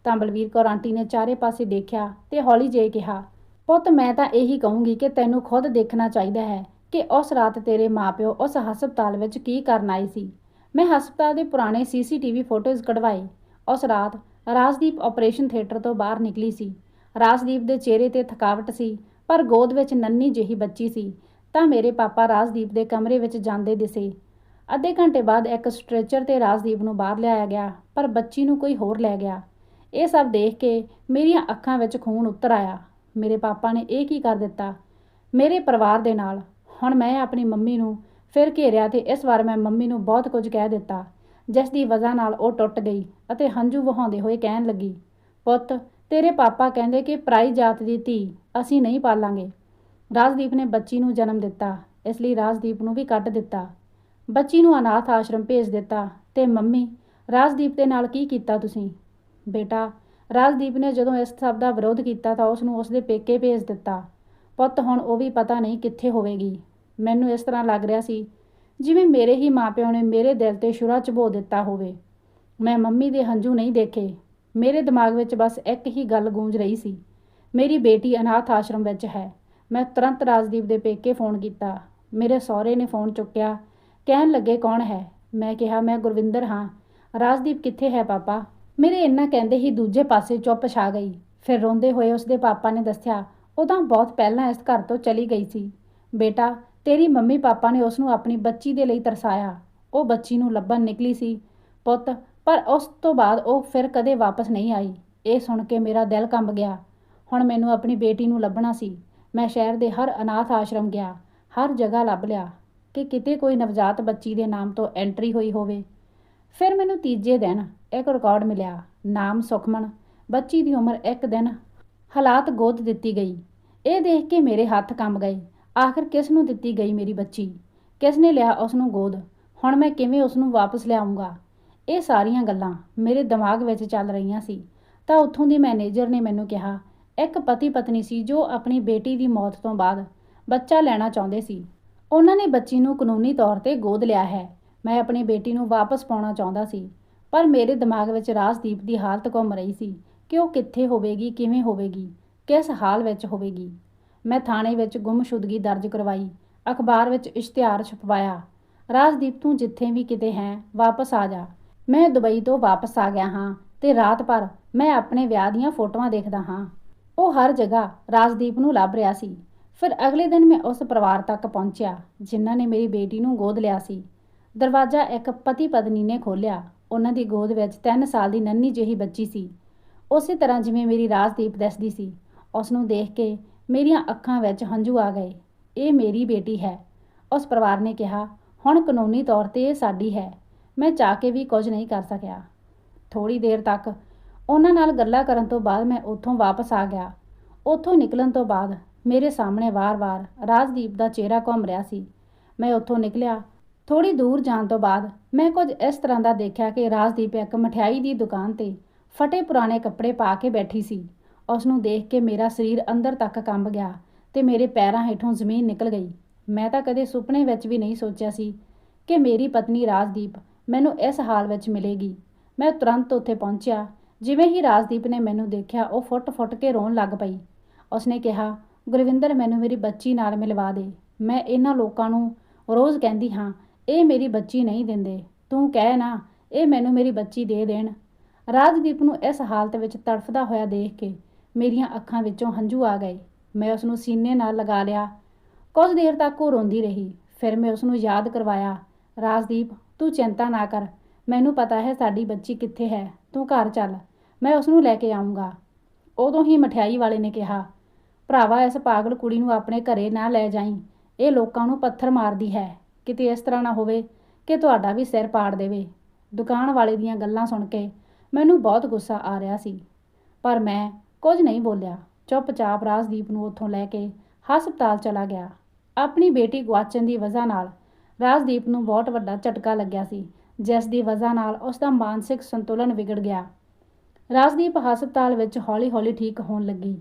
ਤਾਂ ਬਲਵੀਰ ਕੌਰ ਆਂਟੀ ਨੇ ਚਾਰੇ ਪਾਸੇ ਦੇਖਿਆ ਤੇ ਹੌਲੀ ਜੇ ਕਿਹਾ, ਪੁੱਤ, ਮੈਂ ਤਾਂ ਇਹੀ ਕਹੂੰਗੀ ਕਿ ਤੈਨੂੰ ਖੁਦ ਦੇਖਣਾ ਚਾਹੀਦਾ ਹੈ। ਕਿ ਉਸ ਰਾਤ ਤੇਰੇ ਮਾਪਿਓ ਉਸ ਹਸਪਤਾਲ ਵਿੱਚ ਕੀ ਕਰਨ ਆਏ ਸੀ। ਮੈਂ ਹਸਪਤਾਲ ਦੇ ਪੁਰਾਣੇ ਸੀਸੀਟੀਵੀ ਫੋਟੋਜ਼ ਕਢਵਾਏ। ਉਸ ਰਾਤ ਰਾਜਦੀਪ ਆਪਰੇਸ਼ਨ ਥੀਏਟਰ ਤੋਂ ਬਾਹਰ ਨਿਕਲੀ ਸੀ। ਰਾਜਦੀਪ ਦੇ ਚਿਹਰੇ ਤੇ ਥਕਾਵਟ ਸੀ, ਪਰ ਗੋਦ ਵਿੱਚ ਨੰਨੀ ਜਿਹੀ ਬੱਚੀ ਸੀ। ਤਾਂ ਮੇਰੇ ਪਾਪਾ ਰਾਜਦੀਪ ਦੇ ਕਮਰੇ ਵਿੱਚ ਜਾਂਦੇ ਦਿਸੇ। ਅੱਧੇ ਘੰਟੇ ਬਾਅਦ ਇੱਕ ਸਟ੍ਰੈਚਰ ਤੇ ਰਾਜਦੀਪ ਨੂੰ ਬਾਹਰ ਲਿਆਇਆ ਗਿਆ, ਪਰ ਬੱਚੀ ਨੂੰ ਕੋਈ ਹੋਰ ਲੈ ਗਿਆ। ਇਹ ਸਭ ਦੇਖ ਕੇ ਮੇਰੀਆਂ ਅੱਖਾਂ ਵਿੱਚ ਖੂਨ ਉਤਰ ਆਇਆ। ਮੇਰੇ ਪਾਪਾ ਨੇ ਇਹ ਕੀ ਕਰ ਦਿੱਤਾ? ਮੇਰੇ ਪਰਿਵਾਰ ਦੇ ਨਾਲ ਹੁਣ ਮੈਂ ਆਪਣੀ ਮੰਮੀ ਨੂੰ ਫਿਰ ਘੇਰਿਆ ਤੇ ਇਸ ਵਾਰ ਮੈਂ ਮੰਮੀ ਨੂੰ ਬਹੁਤ ਕੁਝ ਕਹਿ ਦਿੱਤਾ। ਜਿਸ ਦੀ ਵਜ੍ਹਾ ਨਾਲ ਉਹ ਟੁੱਟ ਗਈ ਅਤੇ ਹੰਝੂ ਵਹਾਉਂਦੇ ਹੋਏ ਕਹਿਣ ਲੱਗੀ, ਪੁੱਤ, ਤੇਰੇ ਪਾਪਾ ਕਹਿੰਦੇ ਕਿ ਪ੍ਰਾਈ ਜਾਤ ਦੀ ਧੀ ਅਸੀਂ ਨਹੀਂ ਪਾਲਾਂਗੇ। ਰਾਜਦੀਪ ਨੇ ਬੱਚੀ ਨੂੰ ਜਨਮ ਦਿੱਤਾ, ਇਸ ਲਈ ਰਾਜਦੀਪ ਨੂੰ ਵੀ ਕੱਢ ਦਿੱਤਾ। ਬੱਚੀ ਨੂੰ ਅਨਾਥ ਆਸ਼ਰਮ ਭੇਜ ਦਿੱਤਾ ਤੇ ਮੰਮੀ, ਰਾਜਦੀਪ ਦੇ ਨਾਲ ਕੀ ਕੀਤਾ ਤੁਸੀਂ? ਬੇਟਾ, ਰਾਜਦੀਪ ਨੇ ਜਦੋਂ ਇਸ ਸਭ ਦਾ ਵਿਰੋਧ ਕੀਤਾ ਤਾਂ ਉਸ ਨੂੰ ਉਸ ਦੇ ਪੇਕੇ ਭੇਜ ਦਿੱਤਾ। ਪੁੱਤ, ਹੁਣ ਉਹ ਵੀ ਪਤਾ ਨਹੀਂ ਕਿੱਥੇ ਹੋਵੇਗੀ। ਮੈਨੂੰ ਇਸ ਤਰ੍ਹਾਂ ਲੱਗ ਰਿਹਾ ਸੀ ਜਿਵੇਂ ਮੇਰੇ ਹੀ ਮਾਪਿਆਂ ਨੇ ਮੇਰੇ ਦਿਲ ਤੇ ਸ਼ੁਰਾ ਚਬੋ ਦਿੱਤਾ ਹੋਵੇ। ਮੈਂ ਮੰਮੀ ਦੇ ਹੰਝੂ ਨਹੀਂ ਦੇਖੇ। ਮੇਰੇ ਦਿਮਾਗ ਵਿੱਚ ਬਸ ਇੱਕ ਹੀ ਗੱਲ ਗੂੰਜ ਰਹੀ ਸੀ। ਮੇਰੀ ਬੇਟੀ ਅਨਾਥ ਆਸ਼ਰਮ ਵਿੱਚ ਹੈ। ਮੈਂ ਤੁਰੰਤ ਰਾਜਦੀਪ ਦੇ ਪੇਕੇ ਫੋਨ ਕੀਤਾ। ਮੇਰੇ ਸਹੁਰੇ ਨੇ ਫੋਨ ਚੁੱਕਿਆ। ਕਹਿਣ ਲੱਗੇ, ਕੌਣ ਹੈ? ਮੈਂ ਕਿਹਾ, ਮੈਂ ਗੁਰਵਿੰਦਰ ਹਾਂ। ਰਾਜਦੀਪ ਕਿੱਥੇ ਹੈ ਪਾਪਾ? ਮੇਰੇ ਇੰਨਾ ਕਹਿੰਦੇ ਹੀ ਦੂਜੇ ਪਾਸੇ ਚੁੱਪ ਛਾ ਗਈ। ਫਿਰ ਰੋਂਦੇ ਹੋਏ ਉਸਦੇ ਪਾਪਾ ਨੇ ਦੱਸਿਆ, ਉਹ ਤਾਂ ਬਹੁਤ ਪਹਿਲਾਂ ਇਸ ਘਰ ਤੋਂ ਚਲੀ ਗਈ ਸੀ। ਬੇਟਾ ਤੇਰੀ ਮੰਮੀ ਪਾਪਾ ਨੇ ਉਸ ਨੂੰ ਆਪਣੀ ਬੱਚੀ ਦੇ ਲਈ ਤਰਸਾਇਆ। ਉਹ ਬੱਚੀ ਨੂੰ ਲੱਭਣ ਨਿਕਲੀ ਸੀ। ਪੁੱਤ, ਪਰ ਉਸ ਤੋਂ ਬਾਅਦ ਉਹ ਫਿਰ ਕਦੇ ਵਾਪਸ ਨਹੀਂ ਆਈ। ਇਹ ਸੁਣ ਕੇ ਮੇਰਾ ਦਿਲ ਕੰਬ ਗਿਆ। ਹੁਣ ਮੈਨੂੰ ਆਪਣੀ ਬੇਟੀ ਨੂੰ ਲੱਭਣਾ ਸੀ। ਮੈਂ ਸ਼ਹਿਰ ਦੇ ਹਰ ਅਨਾਥ ਆਸ਼ਰਮ ਗਿਆ। ਹਰ ਜਗ੍ਹਾ ਲੱਭ ਲਿਆ ਕਿ ਕਿਤੇ ਕੋਈ ਨਵਜਾਤ ਬੱਚੀ ਦੇ ਨਾਮ ਤੋਂ ਐਂਟਰੀ ਹੋਈ ਹੋਵੇ। ਫਿਰ ਮੈਨੂੰ ਤੀਜੇ ਦਿਨ ਇੱਕ ਰਿਕਾਰਡ ਮਿਲਿਆ। ਨਾਮ ਸੁਖਮਨ। ਬੱਚੀ ਦੀ ਉਮਰ 1 ਦਿਨ ਹਾਲਾਤ ਗੋਦ ਦਿੱਤੀ ਗਈ। ਇਹ ਦੇਖ ਕੇ ਮੇਰੇ ਹੱਥ ਕੰਬ ਗਏ। ਆਖਰ ਕਿਸ ਨੂੰ ਦਿੱਤੀ ਗਈ ਮੇਰੀ ਬੱਚੀ? ਕਿਸ ਨੇ ਲਿਆ ਉਸ ਨੂੰ ਗੋਦ? ਹੁਣ ਮੈਂ ਕਿਵੇਂ ਉਸ ਨੂੰ ਵਾਪਸ ਲਿਆਉਂਗਾ? ਇਹ ਸਾਰੀਆਂ ਗੱਲਾਂ ਮੇਰੇ ਦਿਮਾਗ ਵਿੱਚ ਚੱਲ ਰਹੀਆਂ ਸੀ। ਤਾਂ ਉੱਥੋਂ ਦੀ ਮੈਨੇਜਰ ਨੇ ਮੈਨੂੰ ਕਿਹਾ, ਇੱਕ ਪਤੀ ਪਤਨੀ ਸੀ ਜੋ ਆਪਣੀ ਬੇਟੀ ਦੀ ਮੌਤ ਤੋਂ ਬਾਅਦ ਬੱਚਾ ਲੈਣਾ ਚਾਹੁੰਦੇ ਸੀ। ਉਹਨਾਂ ਨੇ ਬੱਚੀ ਨੂੰ ਕਾਨੂੰਨੀ ਤੌਰ ਤੇ ਗੋਦ ਲਿਆ ਹੈ। ਮੈਂ ਆਪਣੀ ਬੇਟੀ ਨੂੰ ਵਾਪਸ ਪਾਉਣਾ ਚਾਹੁੰਦਾ ਸੀ, ਪਰ ਮੇਰੇ ਦਿਮਾਗ ਵਿੱਚ ਰਾਜਦੀਪ ਦੀ ਹਾਲਤ ਘੁੰਮ ਰਹੀ ਸੀ ਕਿ ਉਹ ਕਿੱਥੇ ਹੋਵੇਗੀ, ਕਿਵੇਂ ਹੋਵੇਗੀ, ਕਿਸ ਹਾਲ ਵਿੱਚ ਹੋਵੇਗੀ। ਮੈਂ ਥਾਣੇ ਵਿੱਚ ਗੁੰਮਸ਼ੁਦਗੀ ਦਰਜ ਕਰਵਾਈ, ਅਖਬਾਰ ਵਿੱਚ ਇਸ਼ਤਿਹਾਰ ਛਪਵਾਇਆ। ਰਾਜਦੀਪ, ਤੂੰ ਜਿੱਥੇ ਵੀ ਕਿਤੇ ਹੈ, ਵਾਪਸ ਆ ਜਾ। ਮੈਂ ਦੁਬਈ ਤੋਂ ਵਾਪਸ ਆ ਗਿਆ ਹਾਂ ਤੇ ਰਾਤ ਭਰ ਮੈਂ ਆਪਣੇ ਵਿਆਹ ਦੀਆਂ ਫੋਟੋਆਂ ਦੇਖਦਾ ਹਾਂ। ਉਹ ਹਰ ਜਗ੍ਹਾ ਰਾਜਦੀਪ ਨੂੰ ਲੱਭ ਰਿਹਾ ਸੀ। ਫਿਰ ਅਗਲੇ ਦਿਨ ਮੈਂ ਉਸ ਪਰਿਵਾਰ ਤੱਕ ਪਹੁੰਚਿਆ, ਜਿਨ੍ਹਾਂ ਨੇ ਮੇਰੀ ਬੇਟੀ ਨੂੰ ਗੋਦ ਲਿਆ ਸੀ। ਦਰਵਾਜ਼ਾ ਇੱਕ ਪਤੀ ਪਤਨੀ ਨੇ ਖੋਲ੍ਹਿਆ। ਉਹਨਾਂ ਦੀ ਗੋਦ ਵਿੱਚ 3 ਸਾਲ ਦੀ ਨੰਨੀ ਜਿਹੀ ਬੱਚੀ ਸੀ। ਉਸੇ ਤਰ੍ਹਾਂ ਜਿਵੇਂ ਮੇਰੀ ਰਾਜਦੀਪ ਦੱਸਦੀ ਸੀ। ਉਸ ਨੂੰ ਦੇਖ ਕੇ ਮੇਰੀਆਂ ਅੱਖਾਂ ਵਿੱਚ ਹੰਝੂ ਆ ਗਏ। ਇਹ ਮੇਰੀ ਬੇਟੀ ਹੈ। ਉਸ ਪਰਿਵਾਰ ਨੇ ਕਿਹਾ, ਹੁਣ ਕਾਨੂੰਨੀ ਤੌਰ ਤੇ ਇਹ ਸਾਡੀ ਹੈ। ਮੈਂ ਚਾਹ ਕੇ ਵੀ ਕੁਝ ਨਹੀਂ ਕਰ ਸਕਿਆ ਥੋੜੀ ਦੇਰ ਤੱਕ ਉਹਨਾਂ ਨਾਲ ਗੱਲਾਂ ਕਰਨ ਤੋਂ ਬਾਅਦ ਮੈਂ ਉੱਥੋਂ ਵਾਪਸ ਆ ਗਿਆ। ਉੱਥੋਂ ਨਿਕਲਣ ਤੋਂ ਬਾਅਦ ਮੇਰੇ ਸਾਹਮਣੇ ਵਾਰ-ਵਾਰ ਰਾਜਦੀਪ ਦਾ ਚਿਹਰਾ ਘੁੰਮ ਰਿਹਾ ਸੀ। ਮੈਂ ਉੱਥੋਂ ਨਿਕਲਿਆ। ਥੋੜੀ ਦੂਰ ਜਾਣ ਤੋਂ ਬਾਅਦ ਮੈਂ ਕੁਝ ਇਸ ਤਰ੍ਹਾਂ ਦਾ ਦੇਖਿਆ ਕਿ ਰਾਜਦੀਪ ਇੱਕ ਮਠਿਆਈ ਦੀ ਦੁਕਾਨ ਤੇ ਫਟੇ ਪੁਰਾਣੇ ਕੱਪੜੇ ਪਾ ਕੇ ਬੈਠੀ ਸੀ। ਉਸ ਨੂੰ ਦੇਖ ਕੇ ਮੇਰਾ ਸਰੀਰ ਅੰਦਰ ਤੱਕ ਕੰਬ ਗਿਆ ਤੇ ਮੇਰੇ ਪੈਰਾਂ ਹੇਠੋਂ ਜ਼ਮੀਨ ਨਿਕਲ ਗਈ। ਮੈਂ ਤਾਂ ਕਦੇ ਸੁਪਨੇ ਵਿੱਚ ਵੀ ਨਹੀਂ ਸੋਚਿਆ ਸੀ ਕਿ ਮੇਰੀ ਪਤਨੀ ਰਾਜਦੀਪ ਮੈਨੂੰ ਇਸ ਹਾਲ ਵਿੱਚ ਮਿਲੇਗੀ। ਮੈਂ ਤੁਰੰਤ ਉੱਥੇ ਪਹੁੰਚਿਆ। ਜਿਵੇਂ ਹੀ ਰਾਜਦੀਪ ਨੇ ਮੈਨੂੰ ਦੇਖਿਆ, ਉਹ ਫੁੱਟ-ਫੁੱਟ ਕੇ ਰੋਣ ਲੱਗ ਪਈ। ਉਸਨੇ ਕਿਹਾ, ਗੁਰਵਿੰਦਰ, ਮੈਨੂੰ ਮੇਰੀ ਬੱਚੀ ਨਾਲ ਮਿਲਵਾ ਦੇ। ਮੈਂ ਇਹਨਾਂ ਲੋਕਾਂ ਨੂੰ ਰੋਜ਼ ਕਹਿੰਦੀ ਹਾਂ, ਇਹ ਮੇਰੀ ਬੱਚੀ ਨਹੀਂ ਦਿੰਦੇ। ਤੂੰ ਕਹਿ ਨਾ, ਇਹ ਮੈਨੂੰ ਮੇਰੀ ਬੱਚੀ ਦੇ ਦੇਣ। ਰਾਜਦੀਪ ਨੂੰ ਇਸ ਹਾਲਤ ਵਿੱਚ ਤੜਫਦਾ ਹੋਇਆ ਦੇਖ ਕੇ ਮੇਰੀਆਂ ਅੱਖਾਂ ਵਿੱਚੋਂ ਹੰਝੂ ਆ ਗਏ। ਮੈਂ ਉਸ ਨੂੰ ਸੀਨੇ ਨਾਲ ਲਗਾ ਲਿਆ। ਕੁਝ ਦੇਰ ਤੱਕ ਉਹ ਰੋਂਦੀ ਰਹੀ। ਫਿਰ ਮੈਂ ਉਸ ਨੂੰ ਯਾਦ ਕਰਵਾਇਆ। ਰਾਜਦੀਪ, ਤੂੰ ਚਿੰਤਾ ਨਾ ਕਰ। ਮੈਨੂੰ ਪਤਾ ਹੈ ਸਾਡੀ ਬੱਚੀ ਕਿੱਥੇ ਹੈ। ਤੂੰ ਘਰ ਚੱਲ। ਮੈਂ ਉਸ ਨੂੰ ਲੈ ਕੇ ਆਉਂਗਾ ਉਦੋਂ ਹੀ ਮਠਿਆਈ ਵਾਲੇ ਨੇ ਕਿਹਾ, ਭਰਾਵਾ, ਇਸ ਪਾਗਲ ਕੁੜੀ ਨੂੰ ਆਪਣੇ ਘਰੇ ਨਾ ਲੈ ਜਾਈਂ। ਇਹ ਲੋਕਾਂ ਨੂੰ ਪੱਥਰ ਮਾਰਦੀ ਹੈ। ਕਿਤੇ ਇਸ ਤਰ੍ਹਾਂ ਨਾ ਹੋਵੇ ਕਿ ਤੁਹਾਡਾ ਵੀ ਸਿਰ ਪਾੜ ਦੇਵੇ। ਦੁਕਾਨ ਵਾਲੇ ਦੀਆਂ ਗੱਲਾਂ ਸੁਣ ਕੇ ਮੈਨੂੰ ਬਹੁਤ ਗੁੱਸਾ ਆ ਰਿਹਾ ਸੀ। ਪਰ ਮੈਂ ਕੁਝ ਨਹੀਂ ਬੋਲਿਆ। ਚੁੱਪਚਾਪ ਰਾਜਦੀਪ ਨੂੰ ਉੱਥੋਂ ਲੈ ਕੇ ਹਸਪਤਾਲ ਚਲਾ ਗਿਆ। ਆਪਣੀ ਬੇਟੀ ਗਵਾਚਣ ਦੀ ਵਜ੍ਹਾ ਨਾਲ ਰਾਜਦੀਪ ਨੂੰ ਬਹੁਤ ਵੱਡਾ ਝਟਕਾ ਲੱਗਿਆ ਸੀ, ਜਿਸ ਦੀ ਵਜ੍ਹਾ ਨਾਲ ਉਸ ਦਾ ਮਾਨਸਿਕ ਸੰਤੁਲਨ ਵਿਗੜ ਗਿਆ। ਰਾਜਦੀਪ ਹਸਪਤਾਲ ਵਿੱਚ ਹੌਲੀ-ਹੌਲੀ ਠੀਕ ਹੋਣ ਲੱਗੀ,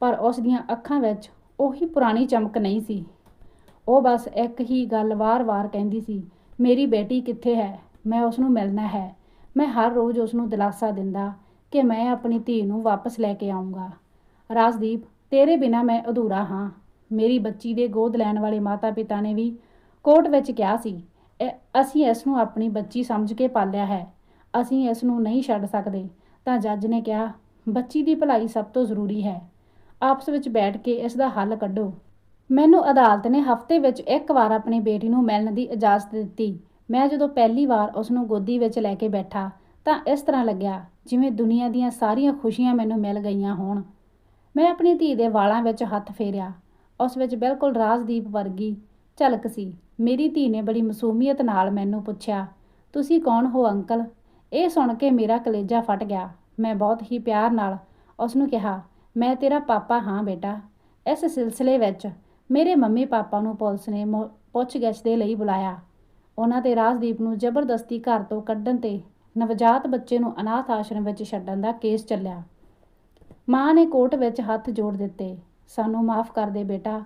ਪਰ ਉਸ ਦੀਆਂ ਅੱਖਾਂ ਵਿੱਚ ਉਹੀ ਪੁਰਾਣੀ ਚਮਕ ਨਹੀਂ ਸੀ। ਉਹ ਬਸ ਇੱਕ ਹੀ ਗੱਲ ਵਾਰ-ਵਾਰ ਕਹਿੰਦੀ ਸੀ, ਮੇਰੀ ਬੇਟੀ ਕਿੱਥੇ ਹੈ? ਮੈਂ ਉਸ ਨੂੰ ਮਿਲਣਾ ਹੈ। ਮੈਂ ਹਰ ਰੋਜ਼ ਉਸ ਨੂੰ ਦਿਲਾਸਾ ਦਿੰਦਾ ਕਿ ਮੈਂ ਆਪਣੀ ਧੀ ਨੂੰ ਵਾਪਸ ਲੈ ਕੇ ਆਉਂਗਾ ਰਾਜਦੀਪ, ਤੇਰੇ ਬਿਨਾ ਮੈਂ ਅਧੂਰਾ ਹਾਂ। ਮੇਰੀ ਬੱਚੀ ਦੇ ਗੋਦ ਲੈਣ ਵਾਲੇ ਮਾਤਾ-ਪਿਤਾ ਨੇ ਵੀ ਕੋਰਟ ਵਿੱਚ ਕਿਹਾ ਸੀ ਇਹ- ਅਸੀਂ ਇਸ ਨੂੰ ਆਪਣੀ ਬੱਚੀ ਸਮਝ ਕੇ ਪਾਲਿਆ ਹੈ। ਅਸੀਂ ਇਸ ਨੂੰ ਨਹੀਂ ਛੱਡ ਸਕਦੇ। ਤਾਂ ਜੱਜ ਨੇ ਕਿਹਾ, ਬੱਚੀ ਦੀ ਭਲਾਈ ਸਭ ਤੋਂ ਜ਼ਰੂਰੀ ਹੈ। ਆਪਸ ਵਿੱਚ ਬੈਠ ਕੇ ਇਸ ਦਾ ਹੱਲ ਕੱਢੋ। ਮੈਨੂੰ ਅਦਾਲਤ ਨੇ ਹਫ਼ਤੇ ਵਿੱਚ ਇੱਕ ਵਾਰ ਆਪਣੀ ਬੇਟੀ ਨੂੰ ਮਿਲਣ ਦੀ ਇਜਾਜ਼ਤ ਦਿੱਤੀ। ਮੈਂ ਜਦੋਂ ਪਹਿਲੀ ਵਾਰ ਉਸ ਨੂੰ ਗੋਦੀ ਵਿੱਚ ਲੈ ਕੇ ਬੈਠਾ, ਤਾਂ ਇਸ ਤਰ੍ਹਾਂ ਲੱਗਿਆ ਜਿਵੇਂ ਦੁਨੀਆ ਦੀਆਂ ਸਾਰੀਆਂ ਖੁਸ਼ੀਆਂ ਮੈਨੂੰ ਮਿਲ ਗਈਆਂ ਹੋਣ। ਮੈਂ ਆਪਣੀ ਧੀ ਦੇ ਵਾਲਾਂ ਵਿੱਚ ਹੱਥ ਫੇਰਿਆ। ਉਸ ਵਿੱਚ ਬਿਲਕੁਲ ਰਾਜਦੀਪ ਵਰਗੀ ਝਲਕ ਸੀ। ਮੇਰੀ ਧੀ ਨੇ ਬੜੀ ਮਸੂਮੀਅਤ ਨਾਲ ਮੈਨੂੰ ਪੁੱਛਿਆ, ਤੁਸੀਂ ਕੌਣ ਹੋ ਅੰਕਲ? ਇਹ ਸੁਣ ਕੇ ਮੇਰਾ ਕਲੇਜਾ ਫਟ ਗਿਆ। ਮੈਂ ਬਹੁਤ ਹੀ ਪਿਆਰ ਨਾਲ ਉਸ ਨੂੰ ਕਿਹਾ, ਮੈਂ ਤੇਰਾ ਪਾਪਾ ਹਾਂ ਬੇਟਾ। ਇਸ ਸਿਲਸਿਲੇ ਵਿੱਚ ਮੇਰੇ ਮੰਮੀ ਪਾਪਾ ਨੂੰ ਪੁਲਿਸ ਨੇ ਮੁ- ਪੁੱਛਗਿੱਛ ਦੇ ਲਈ ਬੁਲਾਇਆ। ਉਹਨਾਂ ਤੇ ਰਾਜਦੀਪ ਨੂੰ ਜ਼ਬਰਦਸਤੀ ਘਰ ਤੋਂ ਕੱਢਣ ਤੇ ਨਵਜਾਤ ਬੱਚੇ ਨੂੰ ਅਨਾਥ ਆਸ਼ਰਮ ਵਿੱਚ ਛੱਡਣ ਦਾ ਕੇਸ ਚੱਲਿਆ। ਮਾਂ ਨੇ ਕੋਰਟ ਵਿੱਚ ਹੱਥ ਜੋੜ ਦਿੱਤੇ। ਸਾਨੂੰ ਮਾਫ ਕਰ ਦੇ ਬੇਟਾ,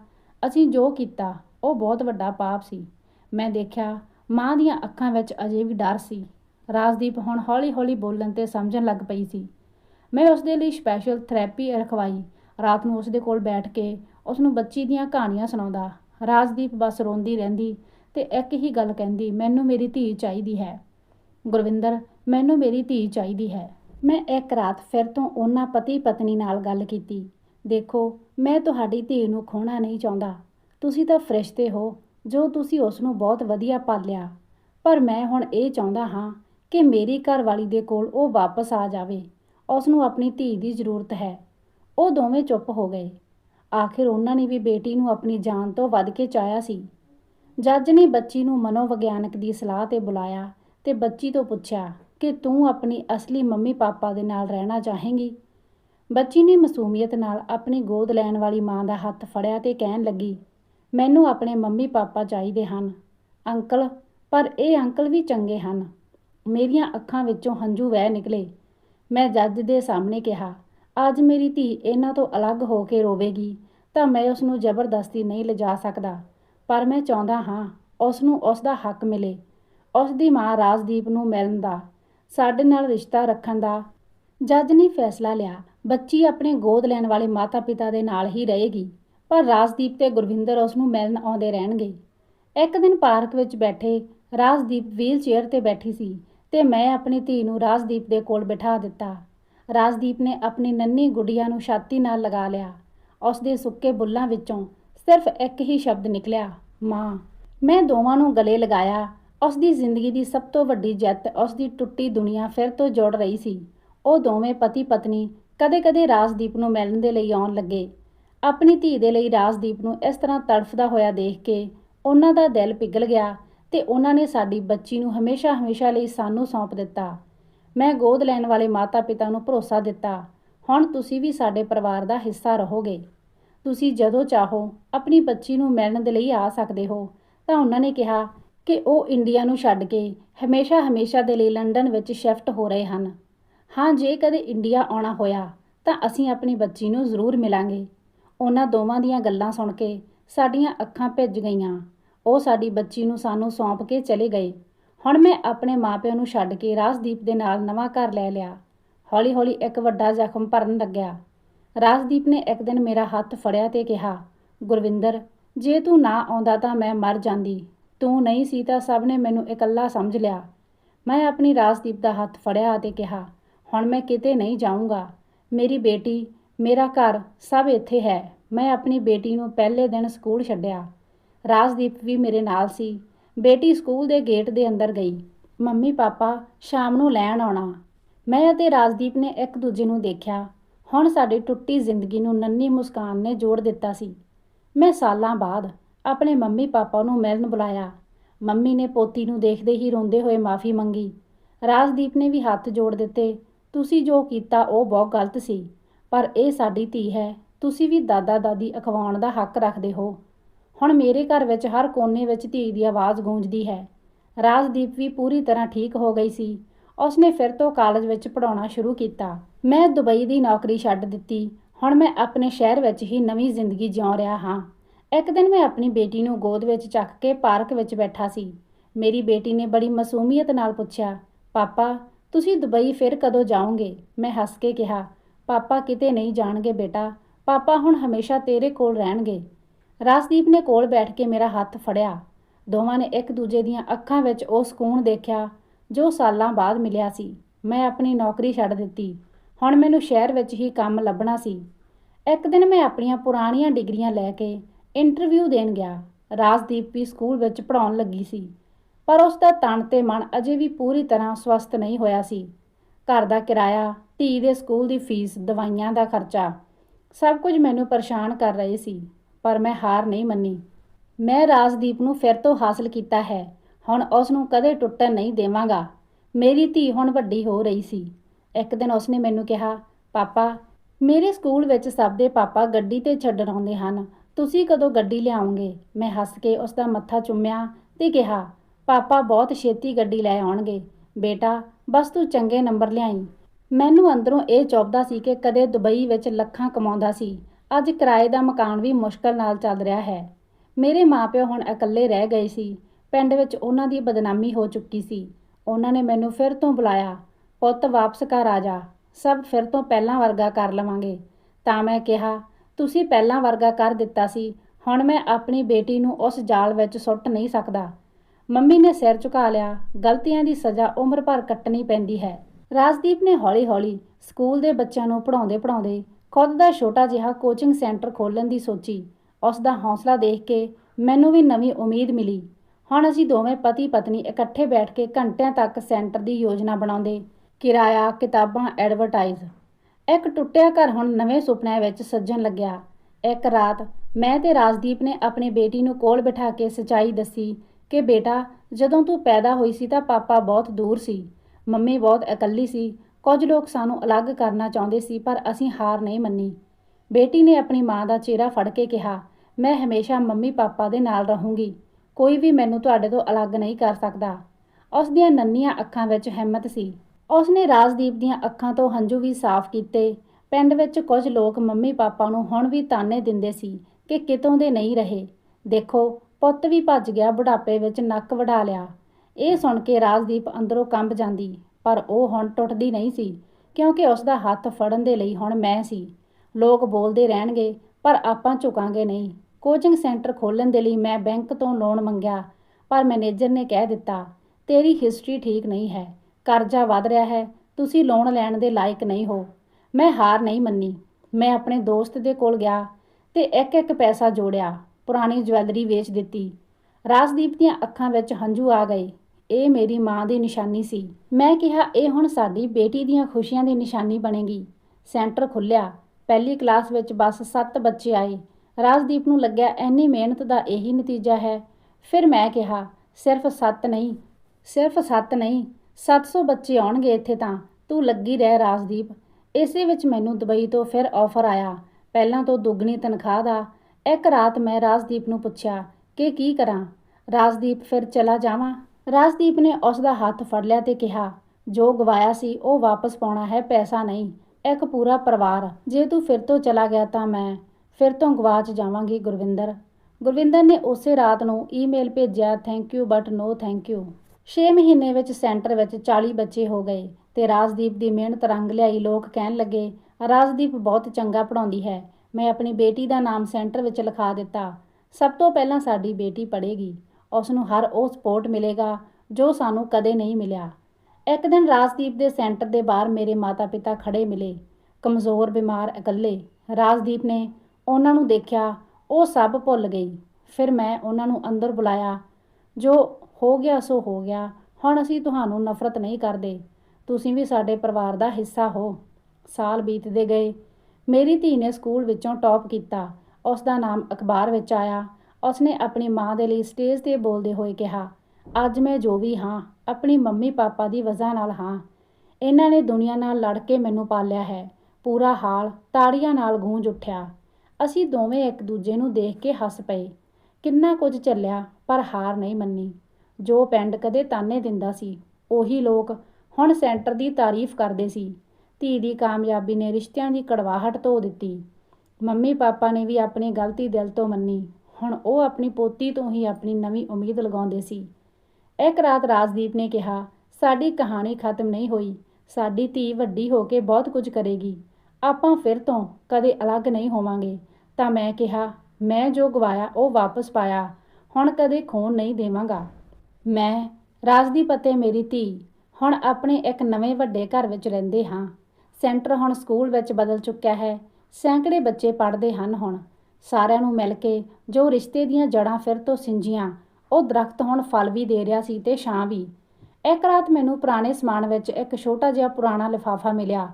ਅਸੀਂ ਜੋ ਕੀਤਾ, ਉਹ ਬਹੁਤ ਵੱਡਾ ਪਾਪ ਸੀ। ਮੈਂ ਦੇਖਿਆ, ਮਾਂ ਦੀਆਂ ਅੱਖਾਂ ਵਿੱਚ ਅਜੇ ਵੀ ਡਰ ਸੀ। ਰਾਜਦੀਪ ਹੁਣ ਹੌਲੀ-ਹੌਲੀ ਬੋਲਣ ਤੇ ਸਮਝਣ ਲੱਗ ਪਈ ਸੀ। ਮੈਂ ਉਸ ਦੇ ਲਈ ਸਪੈਸ਼ਲ ਥੈਰੇਪੀ ਰਖਵਾਈ। ਰਾਤ ਨੂੰ ਉਸ ਦੇ ਕੋਲ ਬੈਠ ਕੇ ਉਸ ਨੂੰ ਬੱਚੀ ਦੀਆਂ ਕਹਾਣੀਆਂ ਸੁਣਾਉਂਦਾ। ਰਾਜਦੀਪ ਬਸ ਰੋਂਦੀ ਰਹਿੰਦੀ ਤੇ ਇੱਕ ਹੀ ਗੱਲ ਕਹਿੰਦੀ, ਮੈਨੂੰ ਮੇਰੀ ਧੀ ਚਾਹੀਦੀ ਹੈ। ਗੁਰਵਿੰਦਰ ਮੈਨੂੰ ਮੇਰੀ ਧੀ ਚਾਹੀਦੀ ਹੈ। ਮੈਂ ਇੱਕ ਰਾਤ ਫਿਰ ਤੋਂ ਉਹਨਾਂ ਪਤੀ ਪਤਨੀ ਨਾਲ ਗੱਲ ਕੀਤੀ। ਦੇਖੋ, ਮੈਂ ਤੁਹਾਡੀ ਧੀ ਨੂੰ ਖੋਣਾ ਨਹੀਂ ਚਾਹੁੰਦਾ। ਤੁਸੀਂ ਤਾਂ ਫਰਿਸ਼ਤੇ ਹੋ, ਜੋ ਤੁਸੀਂ ਉਸ ਨੂੰ ਬਹੁਤ ਵਧੀਆ ਪਾਲਿਆ। ਪਰ ਮੈਂ ਹੁਣ ਇਹ ਚਾਹੁੰਦਾ ਹਾਂ ਕਿ ਮੇਰੀ ਘਰਵਾਲੀ ਦੇ ਕੋਲ ਉਹ ਵਾਪਸ ਆ ਜਾਵੇ। ਉਸ ਨੂੰ ਆਪਣੀ ਧੀ ਦੀ ਜ਼ਰੂਰਤ ਹੈ। ਉਹ ਦੋਵੇਂ ਚੁੱਪ ਹੋ ਗਏ। ਆਖਿਰ ਉਹਨਾਂ ਨੇ ਵੀ ਬੇਟੀ ਨੂੰ ਆਪਣੀ ਜਾਨ ਤੋਂ ਵੱਧ ਕੇ ਚਾਹਿਆ ਸੀ। ਜੱਜ ਨੇ ਬੱਚੀ ਨੂੰ ਮਨੋਵਿਗਿਆਨਕ ਦੀ ਸਲਾਹ ਤੇ ਬੁਲਾਇਆ ਤੇ ਬੱਚੀ ਤੋਂ ਪੁੱਛਿਆ ਕਿ ਤੂੰ ਆਪਣੀ ਅਸਲੀ ਮੰਮੀ ਪਾਪਾ ਦੇ ਨਾਲ ਰਹਿਣਾ ਚਾਹੇਂਗੀ। ਬੱਚੀ ਨੇ ਮਾਸੂਮੀਅਤ ਨਾਲ ਆਪਣੀ ਗੋਦ ਲੈਣ ਵਾਲੀ ਮਾਂ ਦਾ ਹੱਥ ਫੜਿਆ ਤੇ ਕਹਿਣ ਲੱਗੀ, ਮੈਨੂੰ ਆਪਣੇ ਮੰਮੀ ਪਾਪਾ ਚਾਹੀਦੇ ਹਨ। ਅੰਕਲ, ਪਰ ਇਹ ਅੰਕਲ ਵੀ ਚੰਗੇ ਹਨ। ਮੇਰੀਆਂ ਅੱਖਾਂ ਵਿੱਚੋਂ ਹੰਝੂ ਵਹਿ ਨਿਕਲੇ। ਮੈਂ ਜੱਜ ਦੇ ਸਾਹਮਣੇ ਕਿਹਾ, ਅੱਜ ਮੇਰੀ ਧੀ ਇਹਨਾਂ ਤੋਂ ਅਲੱਗ ਹੋ ਕੇ ਰੋਵੇਗੀ, ਤਾਂ ਮੈਂ ਉਸ ਨੂੰ ਜ਼ਬਰਦਸਤੀ ਨਹੀਂ ਲਿਜਾ ਸਕਦਾ। ਪਰ ਮੈਂ ਚਾਹੁੰਦਾ ਹਾਂ ਉਸ ਨੂੰ ਉਸ ਦਾ ਹੱਕ ਮਿਲੇ। ਉਸ ਦੀ ਮਾਂ ਰਾਜਦੀਪ ਨੂੰ ਮਿਲਣ ਦਾ ਸਾਡੇ ਨਾਲ ਰਿਸ਼ਤਾ ਰੱਖਣ ਦਾ। ਜੱਜ ਨੇ ਫੈਸਲਾ ਲਿਆ, ਬੱਚੀ ਆਪਣੇ ਗੋਦ ਲੈਣ ਵਾਲੇ ਮਾਤਾ-ਪਿਤਾ ਦੇ ਨਾਲ ਹੀ ਰਹੇਗੀ, ਪਰ ਰਾਜਦੀਪ ਤੇ ਗੁਰਵਿੰਦਰ ਉਸ ਨੂੰ ਮਿਲਣ ਆਉਂਦੇ ਰਹਿਣਗੇ। ਇੱਕ ਦਿਨ ਪਾਰਕ ਵਿੱਚ ਬੈਠੇ, ਰਾਜਦੀਪ ਵੀਲਚੇਅਰ ਤੇ ਬੈਠੀ ਸੀ ਤੇ ਮੈਂ ਆਪਣੀ ਧੀ ਨੂੰ ਰਾਜਦੀਪ ਦੇ ਕੋਲ ਬਿਠਾ ਦਿੱਤਾ। ਰਾਜਦੀਪ ਨੇ ਆਪਣੀ ਨੰਨੀ ਗੁੱਡੀਆਂ ਨੂੰ ਛਾਤੀ ਨਾਲ ਲਗਾ ਲਿਆ। ਉਸ ਦੇ ਸੁੱਕੇ ਬੁੱਲਾਂ ਵਿੱਚੋਂ ਸਿਰਫ ਇੱਕ ਹੀ ਸ਼ਬਦ ਨਿਕਲਿਆ, ਮਾਂ। ਮੈਂ ਦੋਵਾਂ ਨੂੰ ਗਲੇ ਲਗਾਇਆ ਉਸ ਦੀ ਜ਼ਿੰਦਗੀ ਦੀ ਸਭ ਤੋਂ ਵੱਡੀ ਜਿੱਤ ਉਸ ਦੀ ਟੁੱਟੀ ਦੁਨੀਆ ਫਿਰ ਤੋਂ ਜੁੜ ਰਹੀ ਸੀ। ਉਹ ਦੋਵੇਂ ਪਤੀ ਪਤਨੀ ਕਦੇ-ਕਦੇ ਰਾਜਦੀਪ ਨੂੰ ਮਿਲਣ ਦੇ ਲਈ ਆਉਣ ਲੱਗੇ। ਆਪਣੀ ਧੀ ਦੇ ਲਈ ਰਾਜਦੀਪ ਨੂੰ ਇਸ ਤਰ੍ਹਾਂ ਤੜਫਦਾ ਹੋਇਆ ਦੇਖ ਕੇ ਉਹਨਾਂ ਦਾ ਦਿਲ ਪਿਘਲ ਗਿਆ ਤੇ ਉਹਨਾਂ ਨੇ ਸਾਡੀ ਬੱਚੀ ਨੂੰ ਹਮੇਸ਼ਾ-ਹਮੇਸ਼ਾ ਲਈ ਸਾਨੂੰ ਸੌਂਪ ਦਿੱਤਾ। ਮੈਂ ਗੋਦ ਲੈਣ ਵਾਲੇ ਮਾਤਾ-ਪਿਤਾ ਨੂੰ ਭਰੋਸਾ ਦਿੱਤਾ, ਹੁਣ ਤੁਸੀਂ ਵੀ ਸਾਡੇ ਪਰਿਵਾਰ ਦਾ ਹਿੱਸਾ ਰਹੋਗੇ। ਤੁਸੀਂ ਜਦੋਂ ਚਾਹੋ ਆਪਣੀ ਬੱਚੀ ਨੂੰ ਮਿਲਣ ਦੇ ਲਈ ਆ ਸਕਦੇ ਹੋ। ਤਾਂ ਉਹਨਾਂ ਨੇ ਕਿਹਾ ਕਿ ਉਹ ਇੰਡੀਆ ਨੂੰ ਛੱਡ ਕੇ ਹਮੇਸ਼ਾ-ਹਮੇਸ਼ਾ ਦੇ ਲਈ ਲੰਡਨ ਵਿੱਚ ਸ਼ਿਫਟ ਹੋ ਰਹੇ ਹਨ। ਹਾਂ, ਜੇ ਕਦੇ ਇੰਡੀਆ ਆਉਣਾ ਹੋਇਆ, ਤਾਂ ਅਸੀਂ ਆਪਣੀ ਬੱਚੀ ਨੂੰ ਜ਼ਰੂਰ ਮਿਲਾਂਗੇ। ਉਹਨਾਂ ਦੋਵਾਂ ਦੀਆਂ ਗੱਲਾਂ ਸੁਣ ਕੇ ਸਾਡੀਆਂ ਅੱਖਾਂ ਭਿੱਜ ਗਈਆਂ। ਉਹ ਸਾਡੀ ਬੱਚੀ ਨੂੰ ਸਾਨੂੰ ਸੌਂਪ ਕੇ ਚਲੇ ਗਏ। ਹੁਣ ਮੈਂ ਆਪਣੇ ਮਾਪਿਆਂ ਨੂੰ ਛੱਡ ਕੇ ਰਾਜਦੀਪ ਦੇ ਨਾਲ ਨਵਾਂ ਘਰ ਲੈ ਲਿਆ। ਹੌਲੀ-ਹੌਲੀ ਇੱਕ ਵੱਡਾ ਜ਼ਖਮ ਭਰਨ ਲੱਗਿਆ। ਰਾਜਦੀਪ ਨੇ ਇੱਕ ਦਿਨ ਮੇਰਾ ਹੱਥ ਫੜਿਆ ਤੇ ਕਿਹਾ, ਗੁਰਵਿੰਦਰ, ਜੇ ਤੂੰ ਨਾ ਆਉਂਦਾ ਤਾਂ ਮੈਂ ਮਰ ਜਾਂਦੀ। ਤੂੰ ਨਹੀਂ ਸੀ ਤਾਂ ਸਭ ਨੇ ਮੈਨੂੰ ਇਕੱਲਾ ਸਮਝ ਲਿਆ। ਮੈਂ ਆਪਣੀ ਰਾਜਦੀਪ ਦਾ ਹੱਥ ਫੜਿਆ ਅਤੇ ਕਿਹਾ, ਹੁਣ ਮੈਂ ਕਿਤੇ ਨਹੀਂ ਜਾਊਂਗਾ। ਮੇਰੀ ਬੇਟੀ, ਮੇਰਾ ਘਰ ਸਭ ਇੱਥੇ ਹੈ। ਮੈਂ ਆਪਣੀ ਬੇਟੀ ਨੂੰ ਪਹਿਲੇ ਦਿਨ ਸਕੂਲ ਛੱਡਿਆ। ਰਾਜਦੀਪ ਵੀ ਮੇਰੇ ਨਾਲ ਸੀ। ਬੇਟੀ ਸਕੂਲ ਦੇ ਗੇਟ ਦੇ ਅੰਦਰ ਗਈ। ਮੰਮੀ ਪਾਪਾ ਸ਼ਾਮ ਨੂੰ ਲੈਣ ਆਉਣਾ। ਮੈਂ ਅਤੇ ਰਾਜਦੀਪ ਨੇ ਇੱਕ ਦੂਜੇ ਨੂੰ ਦੇਖਿਆ। ਹੁਣ ਸਾਡੀ ਟੁੱਟੀ ਜ਼ਿੰਦਗੀ ਨੂੰ ਨੰਨੀ ਮੁਸਕਾਨ ਨੇ ਜੋੜ ਦਿੱਤਾ ਸੀ। ਮੈਂ ਸਾਲਾਂ ਬਾਅਦ ਆਪਣੇ ਮੰਮੀ ਪਾਪਾ ਨੂੰ ਮਿਲਣ ਬੁਲਾਇਆ। ਮੰਮੀ ਨੇ ਪੋਤੀ ਨੂੰ ਦੇਖਦੇ ਹੀ ਰੋਂਦੇ ਹੋਏ ਮਾਫੀ ਮੰਗੀ। ਰਾਜਦੀਪ ਨੇ ਵੀ ਹੱਥ ਜੋੜ ਦਿੱਤੇ, ਤੁਸੀਂ ਜੋ ਕੀਤਾ ਉਹ ਬਹੁਤ ਗਲਤ ਸੀ, ਪਰ ਇਹ ਸਾਡੀ ਧੀ ਹੈ, ਤੁਸੀਂ ਵੀ ਦਾਦਾ ਦਾਦੀ ਅਖਵਾਉਣ ਦਾ ਹੱਕ ਰੱਖਦੇ ਹੋ। ਹੁਣ ਮੇਰੇ ਘਰ ਵਿੱਚ ਹਰ ਕੋਨੇ ਵਿੱਚ ਧੀ ਦੀ ਆਵਾਜ਼ ਗੂੰਜਦੀ ਹੈ। ਰਾਜਦੀਪ ਵੀ ਪੂਰੀ ਤਰ੍ਹਾਂ ਠੀਕ ਹੋ ਗਈ ਸੀ। ਉਸਨੇ ਫਿਰ ਤੋਂ ਕਾਲਜ ਵਿੱਚ ਪੜਾਉਣਾ ਸ਼ੁਰੂ ਕੀਤਾ। ਮੈਂ ਦੁਬਈ ਦੀ ਨੌਕਰੀ ਛੱਡ ਦਿੱਤੀ, ਹੁਣ ਮੈਂ ਆਪਣੇ ਸ਼ਹਿਰ ਵਿੱਚ ਹੀ ਨਵੀਂ ਜ਼ਿੰਦਗੀ ਜਿਉ ਰਿਹਾ ਹਾਂ। ਇੱਕ ਦਿਨ ਮੈਂ ਆਪਣੀ ਬੇਟੀ ਨੂੰ ਗੋਦ ਵਿੱਚ ਚੱਕ ਕੇ ਪਾਰਕ ਵਿੱਚ ਬੈਠਾ ਸੀ। ਮੇਰੀ ਬੇਟੀ ਨੇ ਬੜੀ ਮਾਸੂਮੀਅਤ ਨਾਲ ਪੁੱਛਿਆ, ਪਾਪਾ, ਤੁਸੀਂ ਦੁਬਈ ਫਿਰ ਕਦੋਂ ਜਾਓਗੇ? ਮੈਂ ਹੱਸ ਕੇ ਕਿਹਾ, ਪਾਪਾ ਕਿਤੇ ਨਹੀਂ ਜਾਣਗੇ ਬੇਟਾ, ਪਾਪਾ ਹੁਣ ਹਮੇਸ਼ਾ ਤੇਰੇ ਕੋਲ ਰਹਿਣਗੇ। ਰਾਜਦੀਪ ਨੇ ਕੋਲ ਬੈਠ ਕੇ ਮੇਰਾ ਹੱਥ ਫੜਿਆ। ਦੋਵਾਂ ਨੇ ਇੱਕ ਦੂਜੇ ਦੀਆਂ ਅੱਖਾਂ ਵਿੱਚ ਉਹ ਸਕੂਨ ਦੇਖਿਆ, ਜੋ ਸਾਲਾਂ ਬਾਅਦ ਮਿਲਿਆ ਸੀ। ਮੈਂ ਆਪਣੀ ਨੌਕਰੀ ਛੱਡ ਦਿੱਤੀ। ਹੁਣ ਮੈਨੂੰ ਸ਼ਹਿਰ ਵਿੱਚ ਹੀ ਕੰਮ ਲੱਭਣਾ ਸੀ। ਇੱਕ ਦਿਨ ਮੈਂ ਆਪਣੀਆਂ ਪੁਰਾਣੀਆਂ ਡਿਗਰੀਆਂ ਲੈ ਕੇ ਇੰਟਰਵਿਊ ਦੇਣ ਗਿਆ। ਰਾਜਦੀਪ ਵੀ ਸਕੂਲ ਵਿੱਚ ਪੜਾਉਣ ਲੱਗੀ ਸੀ। ਪਰ ਉਸ ਦਾ ਤਨ ਤੇ ਮਨ ਅਜੇ ਵੀ ਪੂਰੀ ਤਰ੍ਹਾਂ ਸਵਸਥ ਨਹੀਂ ਹੋਇਆ ਸੀ। ਘਰ ਦਾ ਕਿਰਾਇਆ, ਧੀ ਦੇ ਸਕੂਲ ਦੀ ਫੀਸ, ਦਵਾਈਆਂ ਦਾ ਖਰਚਾ, ਸਭ ਕੁਝ ਮੈਨੂੰ ਪਰੇਸ਼ਾਨ ਕਰ ਰਹੇ ਸੀ, ਪਰ ਮੈਂ ਹਾਰ ਨਹੀਂ ਮੰਨੀ। ਮੈਂ ਰਾਜਦੀਪ ਨੂੰ ਫਿਰ ਤੋਂ ਹਾਸਲ ਕੀਤਾ ਹੈ। ਹੁਣ ਉਸ ਨੂੰ ਕਦੇ ਟੁੱਟਣ ਨਹੀਂ ਦੇਵਾਂਗਾ। ਮੇਰੀ ਧੀ ਹੁਣ ਵੱਡੀ ਹੋ ਰਹੀ ਸੀ। ਇੱਕ ਦਿਨ ਉਸਨੇ ਮੈਨੂੰ ਕਿਹਾ, ਪਾਪਾ, ਮੇਰੇ ਸਕੂਲ ਵਿੱਚ ਸਭ ਦੇ ਪਾਪਾ ਗੱਡੀ ਤੇ ਛੱਡਣ ਆਉਂਦੇ ਹਨ। ਤੁਸੀਂ ਕਦੋਂ ਗੱਡੀ ਲਿਆਉਂਗੇ ਮੈਂ ਹੱਸ ਕੇ ਉਸ ਦਾ ਮੱਥਾ ਚੁੰਮਿਆ ਤੇ ਕਿਹਾ, ਪਾਪਾ ਬਹੁਤ ਛੇਤੀ ਗੱਡੀ ਲੈ ਆਉਣਗੇ। ਬੇਟਾ, ਬਸ ਤੂੰ ਚੰਗੇ ਨੰਬਰ ਲਿਆਈ। ਮੈਨੂੰ ਅੰਦਰੋਂ ਇਹ ਚੁੱਭਦਾ ਸੀ ਕਿ ਕਦੇ ਦੁਬਈ ਵਿੱਚ ਲੱਖਾਂ ਕਮਾਉਂਦਾ ਸੀ। ਅੱਜ ਕਿਰਾਏ ਦਾ ਮਕਾਨ ਵੀ ਮੁਸ਼ਕਲ ਨਾਲ ਚੱਲ ਰਿਹਾ ਹੈ। ਮੇਰੇ ਮਾਪਿਓ ਹੁਣ ਇਕੱਲੇ ਰਹਿ ਗਏ ਸੀ। ਪਿੰਡ ਵਿੱਚ ਉਹਨਾਂ ਦੀ ਬਦਨਾਮੀ ਹੋ ਚੁੱਕੀ ਸੀ। ਉਹਨਾਂ ਨੇ ਮੈਨੂੰ ਫਿਰ ਤੋਂ ਬੁਲਾਇਆ, ਪੁੱਤ ਵਾਪਸ ਘਰ ਆ ਜਾ। ਸਭ ਫਿਰ ਤੋਂ ਪਹਿਲਾਂ ਵਰਗਾ ਕਰ ਲਵਾਂਗੇ। ਤਾਂ ਮੈਂ ਕਿਹਾ ਤੁਸੀਂ ਪਹਿਲਾਂ ਵਰਗਾ ਕਰ ਦਿੱਤਾ ਸੀ। ਹੁਣ ਮੈਂ ਆਪਣੀ ਬੇਟੀ ਨੂੰ ਉਸ ਜਾਲ ਵਿੱਚ ਸੁੱਟ ਨਹੀਂ ਸਕਦਾ। ਮੰਮੀ ਨੇ ਸਿਰ ਝੁਕਾ ਲਿਆ। ਗਲਤੀਆਂ ਦੀ ਸਜ਼ਾ ਉਮਰ ਭਰ ਕੱਟਣੀ ਪੈਂਦੀ ਹੈ। ਰਾਜਦੀਪ ਨੇ ਹੌਲੀ-ਹੌਲੀ ਸਕੂਲ ਦੇ ਬੱਚਿਆਂ ਨੂੰ ਪੜਾਉਂਦੇ ਪੜਾਉਂਦੇ ਖੁਦ ਦਾ ਛੋਟਾ ਜਿਹਾ ਕੋਚਿੰਗ ਸੈਂਟਰ ਖੋਲ੍ਹਣ ਦੀ ਸੋਚੀ। ਉਸ ਦਾ ਹੌਸਲਾ ਦੇਖ ਕੇ ਮੈਨੂੰ ਵੀ ਨਵੀਂ ਉਮੀਦ ਮਿਲੀ। ਹੁਣ ਅਸੀਂ ਦੋਵੇਂ ਪਤੀ ਪਤਨੀ ਇਕੱਠੇ ਬੈਠ ਕੇ ਘੰਟਿਆਂ ਤੱਕ ਸੈਂਟਰ ਦੀ ਯੋਜਨਾ ਬਣਾਉਂਦੇ। ਕਿਰਾਇਆ, ਕਿਤਾਬਾਂ, ਐਡਵਰਟਾਈਜ਼ ਇੱਕ ਟੁੱਟਿਆ ਘਰ ਹੁਣ ਨਵੇਂ ਸੁਪਨਿਆਂ ਵਿੱਚ ਸੱਜਣ ਲੱਗਿਆ। ਇੱਕ ਰਾਤ ਮੈਂ ਤੇ ਰਾਜਦੀਪ ਨੇ ਆਪਣੀ ਬੇਟੀ ਨੂੰ ਕੋਲ ਬਿਠਾ ਕੇ ਸਚਾਈ ਦੱਸੀ ਕਿ ਬੇਟਾ, ਜਦੋਂ ਤੂੰ ਪੈਦਾ ਹੋਈ ਸੀ ਤਾਂ ਪਾਪਾ ਬਹੁਤ ਦੂਰ ਸੀ। ਮੰਮੀ ਬਹੁਤ ਇਕੱਲੀ ਸੀ। ਕੁਝ ਲੋਕ ਸਾਨੂੰ ਅਲੱਗ ਕਰਨਾ ਚਾਹੁੰਦੇ ਸੀ, ਪਰ ਅਸੀਂ ਹਾਰ ਨਹੀਂ ਮੰਨੀ। ਬੇਟੀ ਨੇ ਆਪਣੀ ਮਾਂ ਦਾ ਚਿਹਰਾ ਫੜ ਕੇ ਕਿਹਾ, ਮੈਂ ਹਮੇਸ਼ਾ ਮੰਮੀ ਪਾਪਾ ਦੇ ਨਾਲ ਰਹੂੰਗੀ। ਕੋਈ ਵੀ ਮੈਨੂੰ ਤੁਹਾਡੇ ਤੋਂ ਅਲੱਗ ਨਹੀਂ ਕਰ ਸਕਦਾ। ਉਸ ਦੀਆਂ ਨੰਨੀਆਂ ਅੱਖਾਂ ਵਿੱਚ ਹਿੰਮਤ ਸੀ। ਉਸ ਨੇ ਰਾਜਦੀਪ ਦੀਆਂ ਅੱਖਾਂ ਤੋਂ ਹੰਝੂ ਵੀ ਸਾਫ਼ ਕੀਤੇ। ਪਿੰਡ ਵਿੱਚ ਕੁਝ ਲੋਕ ਮੰਮੀ ਪਾਪਾ ਨੂੰ ਹੁਣ ਵੀ ਤਾਨੇ ਦਿੰਦੇ ਸੀ ਕਿ ਕਿਤੋਂ ਦੇ ਨਹੀਂ ਰਹੇ। ਦੇਖੋ, ਪੁੱਤ ਵੀ ਭੱਜ ਗਿਆ ਬੁਢਾਪੇ ਵਿੱਚ ਨੱਕ ਵਢਾ ਲਿਆ। ਇਹ ਸੁਣ ਕੇ ਰਾਜਦੀਪ ਅੰਦਰੋਂ ਕੰਬ ਜਾਂਦੀ, ਪਰ ਉਹ ਹੁਣ ਟੁੱਟਦੀ ਨਹੀਂ ਸੀ, ਕਿਉਂਕਿ ਉਸ ਦਾ ਹੱਥ ਫੜਨ ਦੇ ਲਈ ਹੁਣ ਮੈਂ ਸੀ। ਲੋਕ ਬੋਲਦੇ ਰਹਿਣਗੇ, ਪਰ ਆਪਾਂ ਝੁਕਾਂਗੇ ਨਹੀਂ। ਕੋਚਿੰਗ ਸੈਂਟਰ ਖੋਲ੍ਹਣ ਦੇ ਲਈ ਮੈਂ ਬੈਂਕ ਤੋਂ ਲੋਨ ਮੰਗਿਆ, ਪਰ ਮੈਨੇਜਰ ਨੇ ਕਹਿ ਦਿੱਤਾ, ਤੇਰੀ ਹਿਸਟਰੀ ਠੀਕ ਨਹੀਂ ਹੈ। ਕਰਜ਼ਾ ਵਧ ਰਿਹਾ ਹੈ, ਤੁਸੀਂ ਲੋਨ ਲੈਣ ਦੇ ਲਾਇਕ ਨਹੀਂ ਹੋ। ਮੈਂ ਹਾਰ ਨਹੀਂ ਮੰਨੀ। ਮੈਂ ਆਪਣੇ ਦੋਸਤ ਦੇ ਕੋਲ ਗਿਆ ਤੇ ਇੱਕ ਇੱਕ ਪੈਸਾ ਜੋੜਿਆ, ਪੁਰਾਣੀ ਜਵੈਲਰੀ ਵੇਚ ਦਿੱਤੀ। ਰਾਜਦੀਪ ਦੀਆਂ ਅੱਖਾਂ ਵਿੱਚ ਹੰਝੂ ਆ ਗਏ। ਇਹ ਮੇਰੀ ਮਾਂ ਦੀ ਨਿਸ਼ਾਨੀ ਸੀ। ਮੈਂ ਕਿਹਾ, ਇਹ ਹੁਣ ਸਾਡੀ ਬੇਟੀ ਦੀਆਂ ਖੁਸ਼ੀਆਂ ਦੀ ਨਿਸ਼ਾਨੀ ਬਣੇਗੀ। ਸੈਂਟਰ ਖੁੱਲਿਆ ਪਹਿਲੀ ਕਲਾਸ ਵਿੱਚ ਬਸ 7 ਬੱਚੇ ਆਏ। ਰਾਜਦੀਪ ਨੂੰ ਲੱਗਿਆ, ਇੰਨੀ ਮਿਹਨਤ ਦਾ ਇਹੀ ਨਤੀਜਾ ਹੈ। ਫਿਰ ਮੈਂ ਕਿਹਾ, ਸਿਰਫ 7 ਨਹੀਂ, ਸਿਰਫ 7 ਨਹੀਂ 700 ਬੱਚੇ ਆਉਣਗੇ ਇੱਥੇ ਤਾਂ। ਤੂੰ ਲੱਗੀ ਰਹਿ ਰਾਜਦੀਪ। ਇਸੇ ਵਿੱਚ ਮੈਨੂੰ ਦੁਬਈ ਤੋਂ ਫਿਰ ਆਫਰ ਆਇਆ। ਪਹਿਲਾਂ ਤੋਂ ਦੁੱਗਣੀ ਤਨਖਾਹ ਦਾ। ਇੱਕ ਰਾਤ ਮੈਂ ਰਾਜਦੀਪ ਨੂੰ ਪੁੱਛਿਆ, ਕਿ ਕੀ ਕਰਾਂ? ਰਾਜਦੀਪ ਫਿਰ ਚਲਾ ਜਾਵਾਂ। ਰਾਜਦੀਪ ਨੇ ਉਸ ਦਾ ਹੱਥ ਫੜ ਲਿਆ ਤੇ ਕਿਹਾ, ਜੋ ਗਵਾਇਆ ਸੀ, ਉਹ ਵਾਪਸ ਪਾਉਣਾ ਹੈ, ਪੈਸਾ ਨਹੀਂ। ਇੱਕ ਪੂਰਾ ਪਰਿਵਾਰ। ਜੇ ਤੂੰ ਫਿਰ ਤੋਂ ਚਲਾ ਗਿਆ ਤਾਂ ਮੈਂ ਫਿਰ ਤੋਂ ਗਵਾਚ ਜਾਵਾਂਗੀ, ਗੁਰਵਿੰਦਰ। ਗੁਰਵਿੰਦਰ ਨੇ ਉਸੇ ਰਾਤ ਨੂੰ ਈਮੇਲ ਭੇਜਿਆ, thank you, but no thank you. 6 ਮਹੀਨੇ ਵਿੱਚ ਸੈਂਟਰ ਵਿੱਚ 40 ਬੱਚੇ ਹੋ ਗਏ ਤੇ ਰਾਜਦੀਪ ਦੀ ਮਿਹਨਤ ਰੰਗ ਲਿਆਈ ਲੋਕ ਕਹਿਣ ਲੱਗੇ, ਰਾਜਦੀਪ ਬਹੁਤ ਚੰਗਾ ਪੜ੍ਹਾਉਂਦੀ ਹੈ, ਮੈਂ ਆਪਣੀ ਬੇਟੀ ਦਾ ਨਾਮ ਸੈਂਟਰ ਵਿੱਚ ਲਿਖਾ ਦਿੱਤਾ। ਸਭ ਤੋਂ ਪਹਿਲਾਂ ਸਾਡੀ ਬੇਟੀ ਪੜ੍ਹੇਗੀ, ਉਸ ਨੂੰ ਹਰ ਉਹ ਸਪੋਰਟ ਮਿਲੇਗਾ ਜੋ ਸਾਨੂੰ ਕਦੇ ਨਹੀਂ ਮਿਲਿਆ। ਇੱਕ ਦਿਨ ਰਾਜਦੀਪ ਦੇ ਸੈਂਟਰ ਦੇ ਬਾਹਰ ਮੇਰੇ ਮਾਤਾ-ਪਿਤਾ ਖੜੇ ਮਿਲੇ। ਕਮਜ਼ੋਰ, ਬਿਮਾਰ, ਇਕੱਲੇ, ਰਾਜਦੀਪ ਨੇ ਉਹਨਾਂ ਨੂੰ ਦੇਖਿਆ, ਉਹ ਸਭ ਭੁੱਲ ਗਈ। ਫਿਰ ਮੈਂ ਉਹਨਾਂ ਨੂੰ ਅੰਦਰ ਬੁਲਾਇਆ, ਜੋ ਹੋ ਗਿਆ ਸੋ ਹੋ ਗਿਆ। ਹੁਣ ਅਸੀਂ ਤੁਹਾਨੂੰ ਨਫ਼ਰਤ ਨਹੀਂ ਕਰਦੇ। ਤੁਸੀਂ ਵੀ ਸਾਡੇ ਪਰਿਵਾਰ ਦਾ ਹਿੱਸਾ ਹੋ। ਸਾਲ ਬੀਤਦੇ ਗਏ। ਮੇਰੀ ਧੀ ਨੇ ਸਕੂਲ ਵਿੱਚੋਂ ਟੌਪ ਕੀਤਾ। ਉਸ ਦਾ ਨਾਮ ਅਖਬਾਰ ਵਿੱਚ ਆਇਆ। ਉਸਨੇ ਆਪਣੀ ਮਾਂ ਦੇ ਲਈ ਸਟੇਜ ਤੇ ਬੋਲਦੇ ਹੋਏ ਕਿਹਾ, ਅੱਜ ਮੈਂ ਜੋ ਵੀ ਹਾਂ, ਆਪਣੀ ਮੰਮੀ ਪਾਪਾ ਦੀ ਵਜ੍ਹਾ ਨਾਲ ਹਾਂ। ਇਹਨਾਂ ਨੇ ਦੁਨੀਆ ਨਾਲ ਲੜ ਕੇ ਮੈਨੂੰ ਪਾਲਿਆ ਹੈ। ਪੂਰਾ ਹਾਲ ਤਾੜੀਆਂ ਨਾਲ ਗੂੰਜ ਉੱਠਿਆ। ਅਸੀਂ ਦੋਵੇਂ ਇੱਕ ਦੂਜੇ ਨੂੰ ਦੇਖ ਕੇ ਹੱਸ ਪਏ। ਕਿੰਨਾ ਕੁਝ ਚੱਲਿਆ ਪਰ ਹਾਰ ਨਹੀਂ ਮੰਨੀ। ਜੋ ਪਿੰਡ ਕਦੇ ਤਾਨੇ ਦਿੰਦਾ ਸੀ, ਉਹੀ ਲੋਕ ਹੁਣ ਸੈਂਟਰ ਦੀ ਤਾਰੀਫ ਕਰਦੇ ਸੀ। ਧੀ ਦੀ ਕਾਮਯਾਬੀ ਨੇ ਰਿਸ਼ਤਿਆਂ ਦੀ ਕੜਵਾਹਟ ਧੋ ਦਿੱਤੀ। ਮੰਮੀ ਪਾਪਾ ਨੇ ਵੀ ਆਪਣੀ ਗਲਤੀ ਦਿਲ ਤੋਂ ਮੰਨੀ। ਹੁਣ ਉਹ ਆਪਣੀ ਪੋਤੀ ਤੋਂ ਹੀ ਆਪਣੀ ਨਵੀਂ ਉਮੀਦ ਲਗਾਉਂਦੇ ਸੀ। ਇੱਕ ਰਾਤ ਰਾਜਦੀਪ ਨੇ ਕਿਹਾ, ਸਾਡੀ ਕਹਾਣੀ ਖਤਮ ਨਹੀਂ ਹੋਈ। ਸਾਡੀ ਧੀ ਵੱਡੀ ਹੋ ਕੇ ਬਹੁਤ ਕੁਝ ਕਰੇਗੀ। ਆਪਾਂ ਫਿਰ ਤੋਂ ਕਦੇ ਅਲੱਗ ਨਹੀਂ ਹੋਵਾਂਗੇ। ਤਾਂ ਮੈਂ ਕਿਹਾ, ਮੈਂ ਜੋ ਗਵਾਇਆ ਉਹ ਵਾਪਸ ਪਾਇਆ। ਹੁਣ ਕਦੇ ਖੋਣ ਨਹੀਂ ਦੇਵਾਂਗਾ। ਮੈਂ ਰਾਜਦੀਪ ਅਤੇ ਮੇਰੀ ਧੀ, ਹੁਣ ਆਪਣੇ ਇੱਕ ਨਵੇਂ ਵੱਡੇ ਘਰ ਵਿੱਚ ਰਹਿੰਦੇ ਹਾਂ। ਸੈਂਟਰ ਹੁਣ ਸਕੂਲ ਵਿੱਚ ਬਦਲ ਚੁੱਕਿਆ ਹੈ। ਸੈਂਕੜੇ ਬੱਚੇ ਪੜ੍ਹਦੇ ਹਨ ਹੁਣ। ਸਾਰਿਆਂ ਨੂੰ ਮਿਲ ਕੇ ਜੋ ਰਿਸ਼ਤੇ ਦੀਆਂ ਜੜਾਂ ਫਿਰ ਤੋਂ ਸਿੰਜੀਆਂ, ਉਹ ਦਰਖਤ ਹੁਣ ਫਲ ਵੀ ਦੇ ਰਿਹਾ ਸੀ ਤੇ ਛਾਂ ਵੀ। ਇੱਕ ਰਾਤ ਮੈਨੂੰ ਪੁਰਾਣੇ ਸਮਾਨ ਵਿੱਚ ਇੱਕ ਛੋਟਾ ਜਿਹਾ ਪੁਰਾਣਾ ਲਿਫਾਫਾ ਮਿਲਿਆ।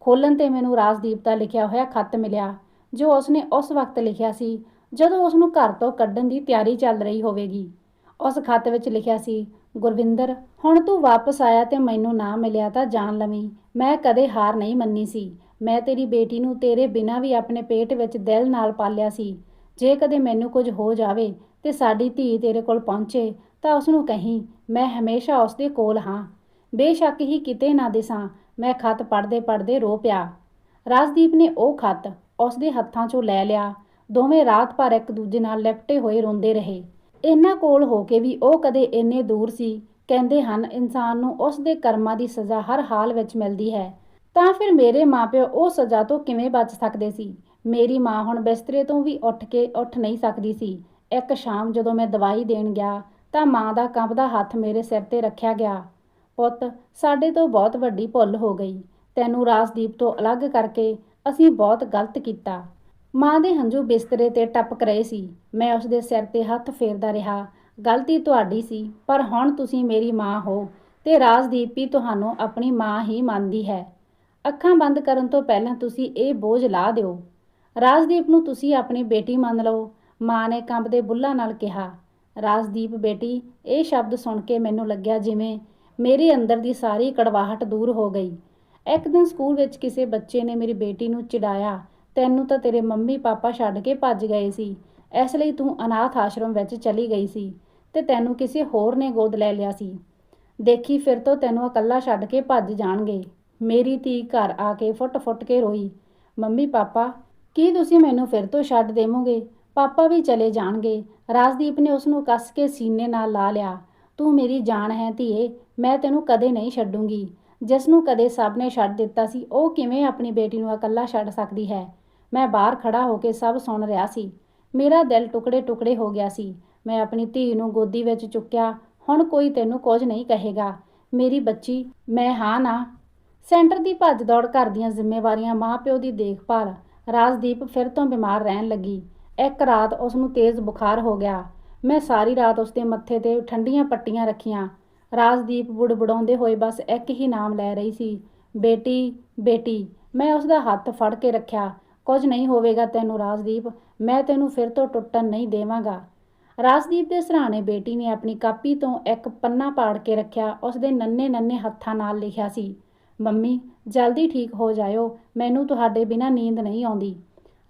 ਖੋਲਣ ਤੇ ਮੈਨੂੰ ਰਾਜਦੀਪ ਦਾ ਲਿਖਿਆ ਹੋਇਆ ਖੱਤ ਮਿਲਿਆ, ਜੋ ਉਸਨੇ ਉਸ ਵਕਤ ਲਿਖਿਆ ਸੀ, ਜਦੋਂ ਉਸ ਨੂੰ ਘਰ ਤੋਂ ਕੱਢਣ ਦੀ ਤਿਆਰੀ ਚੱਲ ਰਹੀ ਹੋਵੇਗੀ। ਉਸ ਖੱਤ ਵਿੱਚ ਲਿਖਿਆ ਸੀ, ਗੁਰਵਿੰਦਰ, ਹੁਣ ਤੂੰ ਵਾਪਸ ਆਇਆ ਤੇ ਮੈਨੂੰ ਨਾ ਮਿਲਿਆ ਤਾਂ ਜਾਣ ਲਵੀਂ। ਮੈਂ ਕਦੇ ਹਾਰ ਨਹੀਂ ਮੰਨੀ ਸੀ। ਮੈਂ ਤੇਰੀ ਬੇਟੀ ਨੂੰ ਤੇਰੇ ਬਿਨਾਂ ਵੀ ਆਪਣੇ ਪੇਟ ਵਿੱਚ ਦਿਲ ਨਾਲ ਪਾਲਿਆ ਸੀ। ਜੇ ਕਦੇ ਮੈਨੂੰ ਕੁਝ ਹੋ ਜਾਵੇ ਤੇ ਸਾਡੀ ਧੀ ਤੇਰੇ ਕੋਲ ਪਹੁੰਚੇ ਤਾਂ ਉਸ ਨੂੰ ਕਹੀਂ, ਮੈਂ ਹਮੇਸ਼ਾ ਉਸ ਦੇ ਕੋਲ ਹਾਂ। ਬੇਸ਼ੱਕ ਹੀ ਕਿਤੇ ਨਾ ਦਿਸਾਂ, ਮੈਂ ਖੱਤ ਪੜ੍ਹਦੇ ਪੜ੍ਹਦੇ ਰੋ ਪਿਆ। ਰਾਜਦੀਪ ਨੇ ਉਹ ਖੱਤ ਉਸ ਦੇ ਹੱਥਾਂ 'ਚੋਂ ਲੈ ਲਿਆ। ਦੋਵੇਂ ਰਾਤ ਭਰ ਇੱਕ ਦੂਜੇ ਨਾਲ ਲਿਪਟੇ ਹੋਏ ਰੋਂਦੇ ਰਹੇ। ਇਹਨਾਂ ਕੋਲ ਹੋ ਕੇ ਵੀ ਉਹ ਕਦੇ ਇੰਨੇ ਦੂਰ ਸੀ, ਕਹਿੰਦੇ ਹਨ, ਇਨਸਾਨ ਨੂੰ ਉਸ ਦੇ ਕਰਮਾਂ ਦੀ ਸਜ਼ਾ ਹਰ ਹਾਲ ਵਿੱਚ ਮਿਲਦੀ ਹੈ। ਤਾਂ ਫਿਰ ਮੇਰੇ ਮਾਪਿਓ ਉਹ ਸਜ਼ਾ ਤੋਂ ਕਿਵੇਂ ਬਚ ਸਕਦੇ ਸੀ? ਮੇਰੀ ਮਾਂ ਹੁਣ ਬਿਸਤਰੇ ਤੋਂ ਵੀ ਉੱਠ ਕੇ ਉੱਠ ਨਹੀਂ ਸਕਦੀ ਸੀ। ਇੱਕ ਸ਼ਾਮ ਜਦੋਂ ਮੈਂ ਦਵਾਈ ਦੇਣ ਗਿਆ, ਤਾਂ ਮਾਂ ਦਾ ਕੰਬਦਾ ਹੱਥ ਮੇਰੇ ਸਿਰ ਤੇ ਰੱਖਿਆ ਗਿਆ। ਪੁੱਤ, ਸਾਡੇ ਤੋਂ ਬਹੁਤ ਵੱਡੀ ਭੁੱਲ ਹੋ ਗਈ। ਤੈਨੂੰ ਰਾਜਦੀਪ ਤੋਂ ਅਲੱਗ ਕਰਕੇ ਅਸੀਂ ਬਹੁਤ ਗਲਤ ਕੀਤਾ। ਮਾਂ ਦੇ ਹੰਝੂ ਬਿਸਤਰੇ ਤੇ ਟਪਕ ਰਹੇ ਸੀ। ਮੈਂ ਉਸ ਦੇ ਸਿਰ ਤੇ ਹੱਥ ਫੇਰਦਾ ਰਿਹਾ। ਗਲਤੀ ਤੁਹਾਡੀ ਸੀ, ਪਰ ਹੁਣ ਤੁਸੀਂ ਮੇਰੀ ਮਾਂ ਹੋ ਤੇ ਰਾਜਦੀਪ ਵੀ ਤੁਹਾਨੂੰ ਆਪਣੀ ਮਾਂ ਹੀ ਮੰਨਦੀ ਹੈ। ਅੱਖਾਂ ਬੰਦ ਕਰਨ ਤੋਂ ਪਹਿਲਾਂ ਤੁਸੀਂ ਇਹ ਬੋਝ ਲਾ ਦਿਓ। ਰਾਜਦੀਪ ਨੂੰ ਤੁਸੀਂ ਆਪਣੀ ਬੇਟੀ ਮੰਨ ਲਓ, ਮਾਂ ਨੇ ਕੰਬਦੇ ਬੁੱਲਾਂ ਨਾਲ ਕਿਹਾ। ਰਾਜਦੀਪ ਬੇਟੀ, ਇਹ ਸ਼ਬਦ ਸੁਣ ਕੇ ਮੈਨੂੰ ਲੱਗਿਆ ਜਿਵੇਂ ਮੇਰੇ ਅੰਦਰ ਦੀ ਸਾਰੀ ਕੜਵਾਹਟ ਦੂਰ ਹੋ ਗਈ। ਇੱਕ ਦਿਨ ਸਕੂਲ ਵਿੱਚ ਕਿਸੇ ਬੱਚੇ ਨੇ ਮੇਰੀ ਬੇਟੀ ਨੂੰ ਚਿੜਾਇਆ ਤੈਨੂੰ ਤਾਂ ਤੇਰੇ ਮੰਮੀ ਪਾਪਾ ਛੱਡ ਕੇ ਭੱਜ ਗਏ ਸੀ। ਇਸ ਲਈ ਤੂੰ ਅਨਾਥ ਆਸ਼ਰਮ ਵਿੱਚ ਚਲੀ ਗਈ ਸੀ ਤੇ ਤੈਨੂੰ ਕਿਸੇ ਹੋਰ ਨੇ ਗੋਦ ਲੈ ਲਿਆ ਸੀ। ਦੇਖੀ ਫਿਰ ਤੋਂ ਤੈਨੂੰ ਇਕੱਲਾ ਛੱਡ ਕੇ ਭੱਜ ਜਾਣਗੇ। ਮੇਰੀ ਧੀ ਘਰ ਆ ਕੇ ਫੁੱਟ-ਫੁੱਟ ਕੇ ਰੋਈ। ਮੰਮੀ ਪਾਪਾ, ਕੀ ਤੁਸੀਂ ਮੈਨੂੰ ਫਿਰ ਤੋਂ ਛੱਡ ਦੇਵੋਗੇ? ਪਾਪਾ ਵੀ ਚਲੇ ਜਾਣਗੇ। ਰਾਜਦੀਪ ਨੇ ਉਸ ਨੂੰ ਕੱਸ ਕੇ ਸੀਨੇ ਨਾਲ ਲਾ ਲਿਆ। ਤੂੰ ਮੇਰੀ ਜਾਨ ਹੈ ਧੀਏ, ਮੈਂ ਤੈਨੂੰ ਕਦੇ ਨਹੀਂ ਛੱਡੂੰਗੀ। ਜਿਸ ਨੂੰ ਕਦੇ ਸਭ ਨੇ ਛੱਡ ਦਿੱਤਾ ਸੀ, ਉਹ ਕਿਵੇਂ ਆਪਣੀ ਬੇਟੀ ਨੂੰ ਇਕੱਲਾ ਛੱਡ ਸਕਦੀ ਹੈ? ਮੈਂ ਬਾਹਰ ਖੜਾ ਹੋ ਕੇ ਸਭ ਸੁਣ ਰਿਹਾ ਸੀ। ਮੇਰਾ ਦਿਲ ਟੁਕੜੇ-ਟੁਕੜੇ ਹੋ ਗਿਆ ਸੀ। ਮੈਂ ਆਪਣੀ ਧੀ ਨੂੰ ਗੋਦੀ ਵਿੱਚ ਚੁੱਕਿਆ। ਹੁਣ ਕੋਈ ਤੈਨੂੰ ਕੁਝ ਨਹੀਂ ਕਹੇਗਾ। ਮੇਰੀ ਬੱਚੀ, ਮੈਂ ਹਾਂ ਨਾ। ਸੈਂਟਰ ਦੀ ਭੱਜ ਦੌੜ ਘਰ ਦੀਆਂ ਜ਼ਿੰਮੇਵਾਰੀਆਂ ਮਾਪਿਓ ਦੀ ਦੇਖਭਾਲ। ਰਾਜਦੀਪ ਫਿਰ ਤੋਂ ਬਿਮਾਰ ਰਹਿਣ ਲੱਗੀ। ਇੱਕ ਰਾਤ ਉਸ ਨੂੰ ਤੇਜ਼ ਬੁਖਾਰ ਹੋ ਗਿਆ। ਮੈਂ ਸਾਰੀ ਰਾਤ ਉਸ ਦੇ ਮੱਥੇ ਤੇ ਠੰਡੀਆਂ ਪੱਟੀਆਂ ਰੱਖੀਆਂ। ਰਾਜਦੀਪ ਬੁੜਬੁੜਾਉਂਦੇ ਹੋਏ ਬਸ ਇੱਕ ਹੀ ਨਾਮ ਲੈ ਰਹੀ ਸੀ। ਬੇਟੀ ਬੇਟੀ। ਮੈਂ ਉਸ ਦਾ ਹੱਥ ਫੜ ਕੇ ਰੱਖਿਆ। ਕੁਝ ਨਹੀਂ ਹੋਵੇਗਾ ਤੈਨੂੰ ਰਾਜਦੀਪ, ਮੈਂ ਤੈਨੂੰ ਫਿਰ ਤੋਂ ਟੁੱਟਣ ਨਹੀਂ ਦੇਵਾਂਗਾ। ਰਾਜਦੀਪ ਦੇ ਸਰਾਣੇ ਬੇਟੀ ਨੇ ਆਪਣੀ ਕਾਪੀ ਤੋਂ ਇੱਕ ਪੰਨਾ ਪਾੜ ਕੇ ਰੱਖਿਆ, ਉਸ ਦੇ ਨੰਨੇ ਨੰਨੇ ਹੱਥਾਂ ਨਾਲ ਲਿਖਿਆ ਸੀ, ਮੰਮੀ, ਜਲਦੀ ਠੀਕ ਹੋ ਜਾਇਓ, ਮੈਨੂੰ ਤੁਹਾਡੇ ਬਿਨਾਂ ਨੀਂਦ ਨਹੀਂ ਆਉਂਦੀ।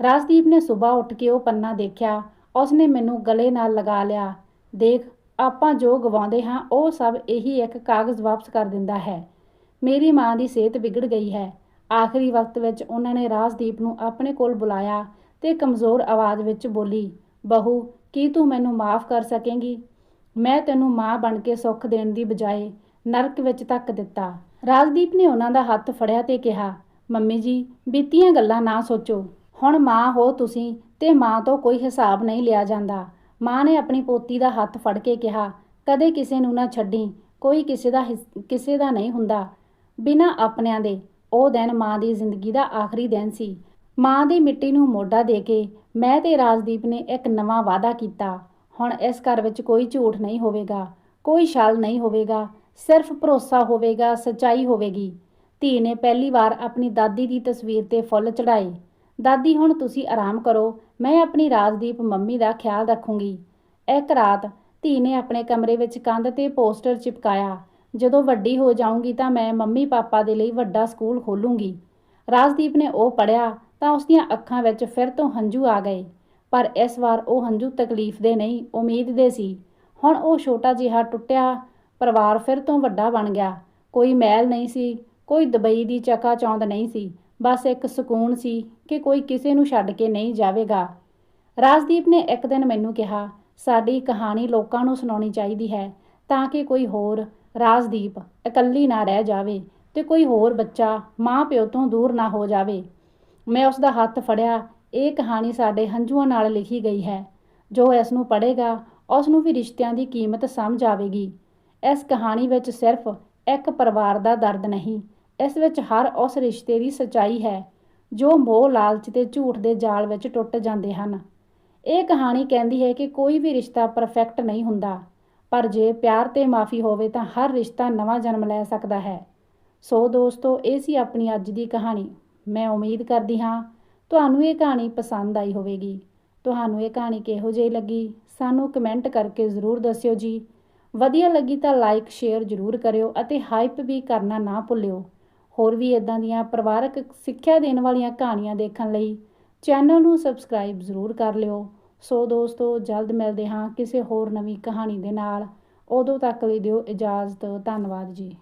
ਰਾਜਦੀਪ ਨੇ ਸਵੇਰ ਉੱਠ ਕੇ ਉਹ ਪੰਨਾ ਦੇਖਿਆ ਉਸਨੇ ਮੈਨੂੰ ਗਲੇ ਨਾਲ ਲਗਾ ਲਿਆ। ਦੇਖ, ਆਪਾਂ ਜੋ ਗਵਾਉਂਦੇ ਹਾਂ, ਉਹ ਸਭ ਇਹੀ ਇੱਕ ਕਾਗਜ਼ ਵਾਪਸ ਕਰ ਦਿੰਦਾ ਹੈ। ਮੇਰੀ ਮਾਂ ਦੀ ਸਿਹਤ ਵਿਗੜ ਗਈ ਹੈ। ਆਖਰੀ ਵਕਤ ਵਿੱਚ ਉਹਨਾਂ ਨੇ ਰਾਜਦੀਪ ਨੂੰ ਆਪਣੇ ਕੋਲ ਬੁਲਾਇਆ ਤੇ ਕਮਜ਼ੋਰ ਆਵਾਜ਼ ਵਿੱਚ ਬੋਲੀ, ਬਹੂ, ਕੀ ਤੂੰ ਮੈਨੂੰ ਮਾਫ ਕਰ ਸਕੇਂਗੀ? ਮੈਂ ਤੈਨੂੰ ਮਾਂ ਬਣ ਕੇ ਸੁੱਖ ਦੇਣ ਦੀ ਬਜਾਏ ਨਰਕ ਵਿੱਚ ਧੱਕ ਦਿੱਤਾ। ਰਾਜਦੀਪ ਨੇ ਉਹਨਾਂ ਦਾ ਹੱਥ ਫੜਿਆ ਤੇ ਕਿਹਾ, ਮੰਮੀ ਜੀ, ਬੀਤੀਆਂ ਗੱਲਾਂ ਨਾ ਸੋਚੋ। ਹੁਣ ਮਾਂ ਹੋ ਤੁਸੀਂ ਤੇ ਮਾਂ ਤੋਂ ਕੋਈ ਹਿਸਾਬ ਨਹੀਂ ਲਿਆ ਜਾਂਦਾ। ਮਾਂ ਨੇ ਆਪਣੀ ਪੋਤੀ ਦਾ ਹੱਥ ਫੜ ਕੇ ਕਿਹਾ, ਕਦੇ ਕਿਸੇ ਨੂੰ ਨਾ ਛੱਡੀ, ਕੋਈ ਕਿਸੇ ਦਾ ਹਿਸ- ਕਿਸੇ ਦਾ ਨਹੀਂ ਹੁੰਦਾ। ਬਿਨਾਂ ਆਪਣਿਆਂ ਦੇ ਉਹ ਦਿਨ ਮਾਂ ਦੀ ਜ਼ਿੰਦਗੀ ਦਾ ਆਖਰੀ ਦਿਨ ਸੀ। ਮਾਂ ਦੀ ਮਿੱਟੀ ਨੂੰ ਮੋਢਾ ਦੇ ਕੇ ਮੈਂ ਤੇ ਰਾਜਦੀਪ ਨੇ ਇੱਕ ਨਵਾਂ ਵਾਅਦਾ ਕੀਤਾ। ਹੁਣ ਇਸ ਘਰ ਵਿੱਚ ਕੋਈ ਝੂਠ ਨਹੀਂ ਹੋਵੇਗਾ, ਕੋਈ ਛਲ ਨਹੀਂ ਹੋਵੇਗਾ, ਸਿਰਫ ਭਰੋਸਾ ਹੋਵੇਗਾ, ਸਚਾਈ ਹੋਵੇਗੀ। ਧੀ ਨੇ ਪਹਿਲੀ ਵਾਰ ਆਪਣੀ ਦਾਦੀ ਦੀ ਤਸਵੀਰ ਤੇ ਫੁੱਲ ਚੜਾਏ ਦਾਦੀ, ਹੁਣ ਤੁਸੀਂ ਆਰਾਮ ਕਰੋ, ਮੈਂ ਆਪਣੀ ਰਾਜਦੀਪ ਮੰਮੀ ਦਾ ਖਿਆਲ ਰੱਖੂੰਗੀ। ਇੱਕ ਰਾਤ ਧੀ ਨੇ ਆਪਣੇ ਕਮਰੇ ਵਿੱਚ ਕੰਧ ਤੇ ਪੋਸਟਰ ਚਿਪਕਾਇਆ। ਜਦੋਂ ਵੱਡੀ ਹੋ ਜਾਊਂਗੀ ਤਾਂ ਮੈਂ ਮੰਮੀ ਪਾਪਾ ਦੇ ਲਈ ਵੱਡਾ ਸਕੂਲ ਖੋਲੂੰਗੀ। ਰਾਜਦੀਪ ਨੇ ਉਹ ਪੜਿਆ ਤਾਂ ਉਸ ਦੀਆਂ ਅੱਖਾਂ ਵਿੱਚ ਫਿਰ ਤੋਂ ਹੰਝੂ ਆ ਗਏ। ਪਰ ਇਸ ਵਾਰ ਉਹ ਹੰਝੂ ਤਕਲੀਫ ਦੇ ਨਹੀਂ, ਉਮੀਦ ਦੇ ਸੀ। ਹੁਣ ਉਹ ਛੋਟਾ ਜਿਹਾ ਟੁੱਟਿਆ ਪਰਿਵਾਰ ਫਿਰ ਤੋਂ ਵੱਡਾ ਬਣ ਗਿਆ। ਕੋਈ ਮਹਿਲ ਨਹੀਂ ਸੀ, ਕੋਈ ਦੁਬਈ ਦੀ ਚਕਾ ਚੌਂਦ ਨਹੀਂ ਸੀ, ਬਸ ਇੱਕ ਸਕੂਨ ਸੀ ਕਿ ਕੋਈ ਕਿਸੇ ਨੂੰ ਛੱਡ ਕੇ ਨਹੀਂ ਜਾਵੇਗਾ। ਰਾਜਦੀਪ ਨੇ ਇੱਕ ਦਿਨ ਮੈਨੂੰ ਕਿਹਾ, ਸਾਡੀ ਕਹਾਣੀ ਲੋਕਾਂ ਨੂੰ ਸੁਣਾਉਣੀ ਚਾਹੀਦੀ ਹੈ ਤਾਂ ਕਿ ਕੋਈ ਹੋਰ ਰਾਜਦੀਪ, ਇਕੱਲੀ ਨਾ ਰਹਿ ਜਾਵੇ ਤੇ ਕੋਈ ਹੋਰ ਬੱਚਾ ਮਾਂ ਪਿਓ ਤੋਂ ਦੂਰ ਨਾ ਹੋ ਜਾਵੇ। ਮੈਂ ਉਸ ਦਾ ਹੱਥ ਫੜਿਆ, ਇਹ ਕਹਾਣੀ ਸਾਡੇ ਹੰਝੂਆਂ ਨਾਲ ਲਿਖੀ ਗਈ ਹੈ। ਜੋ ਇਸ ਨੂੰ ਪੜ੍ਹੇਗਾ, ਉਸ ਨੂੰ ਵੀ ਰਿਸ਼ਤਿਆਂ ਦੀ ਕੀਮਤ ਸਮਝ ਆਵੇਗੀ। ਇਸ ਕਹਾਣੀ ਵਿੱਚ ਸਿਰਫ ਇੱਕ ਪਰਿਵਾਰ ਦਾ ਦਰਦ ਨਹੀਂ, ਇਸ ਵਿੱਚ ਹਰ ਉਸ ਰਿਸ਼ਤੇ ਦੀ ਸਚਾਈ ਹੈ, ਜੋ ਮੋਹ, ਲਾਲਚ ਤੇ ਝੂਠ ਦੇ ਜਾਲ ਵਿੱਚ ਟੁੱਟ ਜਾਂਦੇ ਹਨ। ਇਹ ਕਹਾਣੀ ਕਹਿੰਦੀ ਹੈ ਕਿ ਕੋਈ ਵੀ ਰਿਸ਼ਤਾ ਪਰਫੈਕਟ ਨਹੀਂ ਹੁੰਦਾ। ਪਰ ਜੇ ਪਿਆਰ ਤੇ ਮਾਫੀ ਹੋਵੇ ਤਾਂ ਹਰ ਰਿਸ਼ਤਾ ਨਵਾਂ ਜਨਮ ਲੈ ਸਕਦਾ ਹੈ। ਸੋ ਦੋਸਤੋ, ਇਹ ਸੀ ਆਪਣੀ ਅੱਜ ਦੀ ਕਹਾਣੀ। ਮੈਂ ਉਮੀਦ ਕਰਦੀ ਹਾਂ ਤੁਹਾਨੂੰ ਇਹ ਕਹਾਣੀ ਪਸੰਦ ਆਈ ਹੋਵੇਗੀ। ਤੁਹਾਨੂੰ ਇਹ ਕਹਾਣੀ ਕਿਹੋ ਜਿਹੀ ਲੱਗੀ, ਸਾਨੂੰ ਕਮੈਂਟ ਕਰਕੇ ਜ਼ਰੂਰ ਦੱਸਿਓ ਜੀ। ਵਧੀਆ ਲੱਗੀ ਤਾਂ ਲਾਈਕ, ਸ਼ੇਅਰ ਜ਼ਰੂਰ ਕਰਿਓ ਅਤੇ ਹਾਈਪ ਵੀ ਕਰਨਾ ਨਾ ਭੁੱਲਿਓ। ਹੋਰ ਵੀ ਇਦਾਂ ਦੀਆਂ ਪਰਿਵਾਰਕ ਸਿੱਖਿਆ ਦੇਣ ਵਾਲੀਆਂ ਕਹਾਣੀਆਂ ਦੇਖਣ ਲਈ ਚੈਨਲ ਨੂੰ ਸਬਸਕ੍ਰਾਈਬ ਜ਼ਰੂਰ ਕਰ ਲਿਓ। ਸੋ ਦੋਸਤੋ, ਜਲਦ ਮਿਲਦੇ ਹਾਂ ਕਿਸੇ ਹੋਰ ਨਵੀਂ ਕਹਾਣੀ ਦੇ ਨਾਲ। ਉਦੋਂ ਤੱਕ ਲਈ ਦਿਓ ਇਜਾਜ਼ਤ। ਧੰਨਵਾਦ ਜੀ।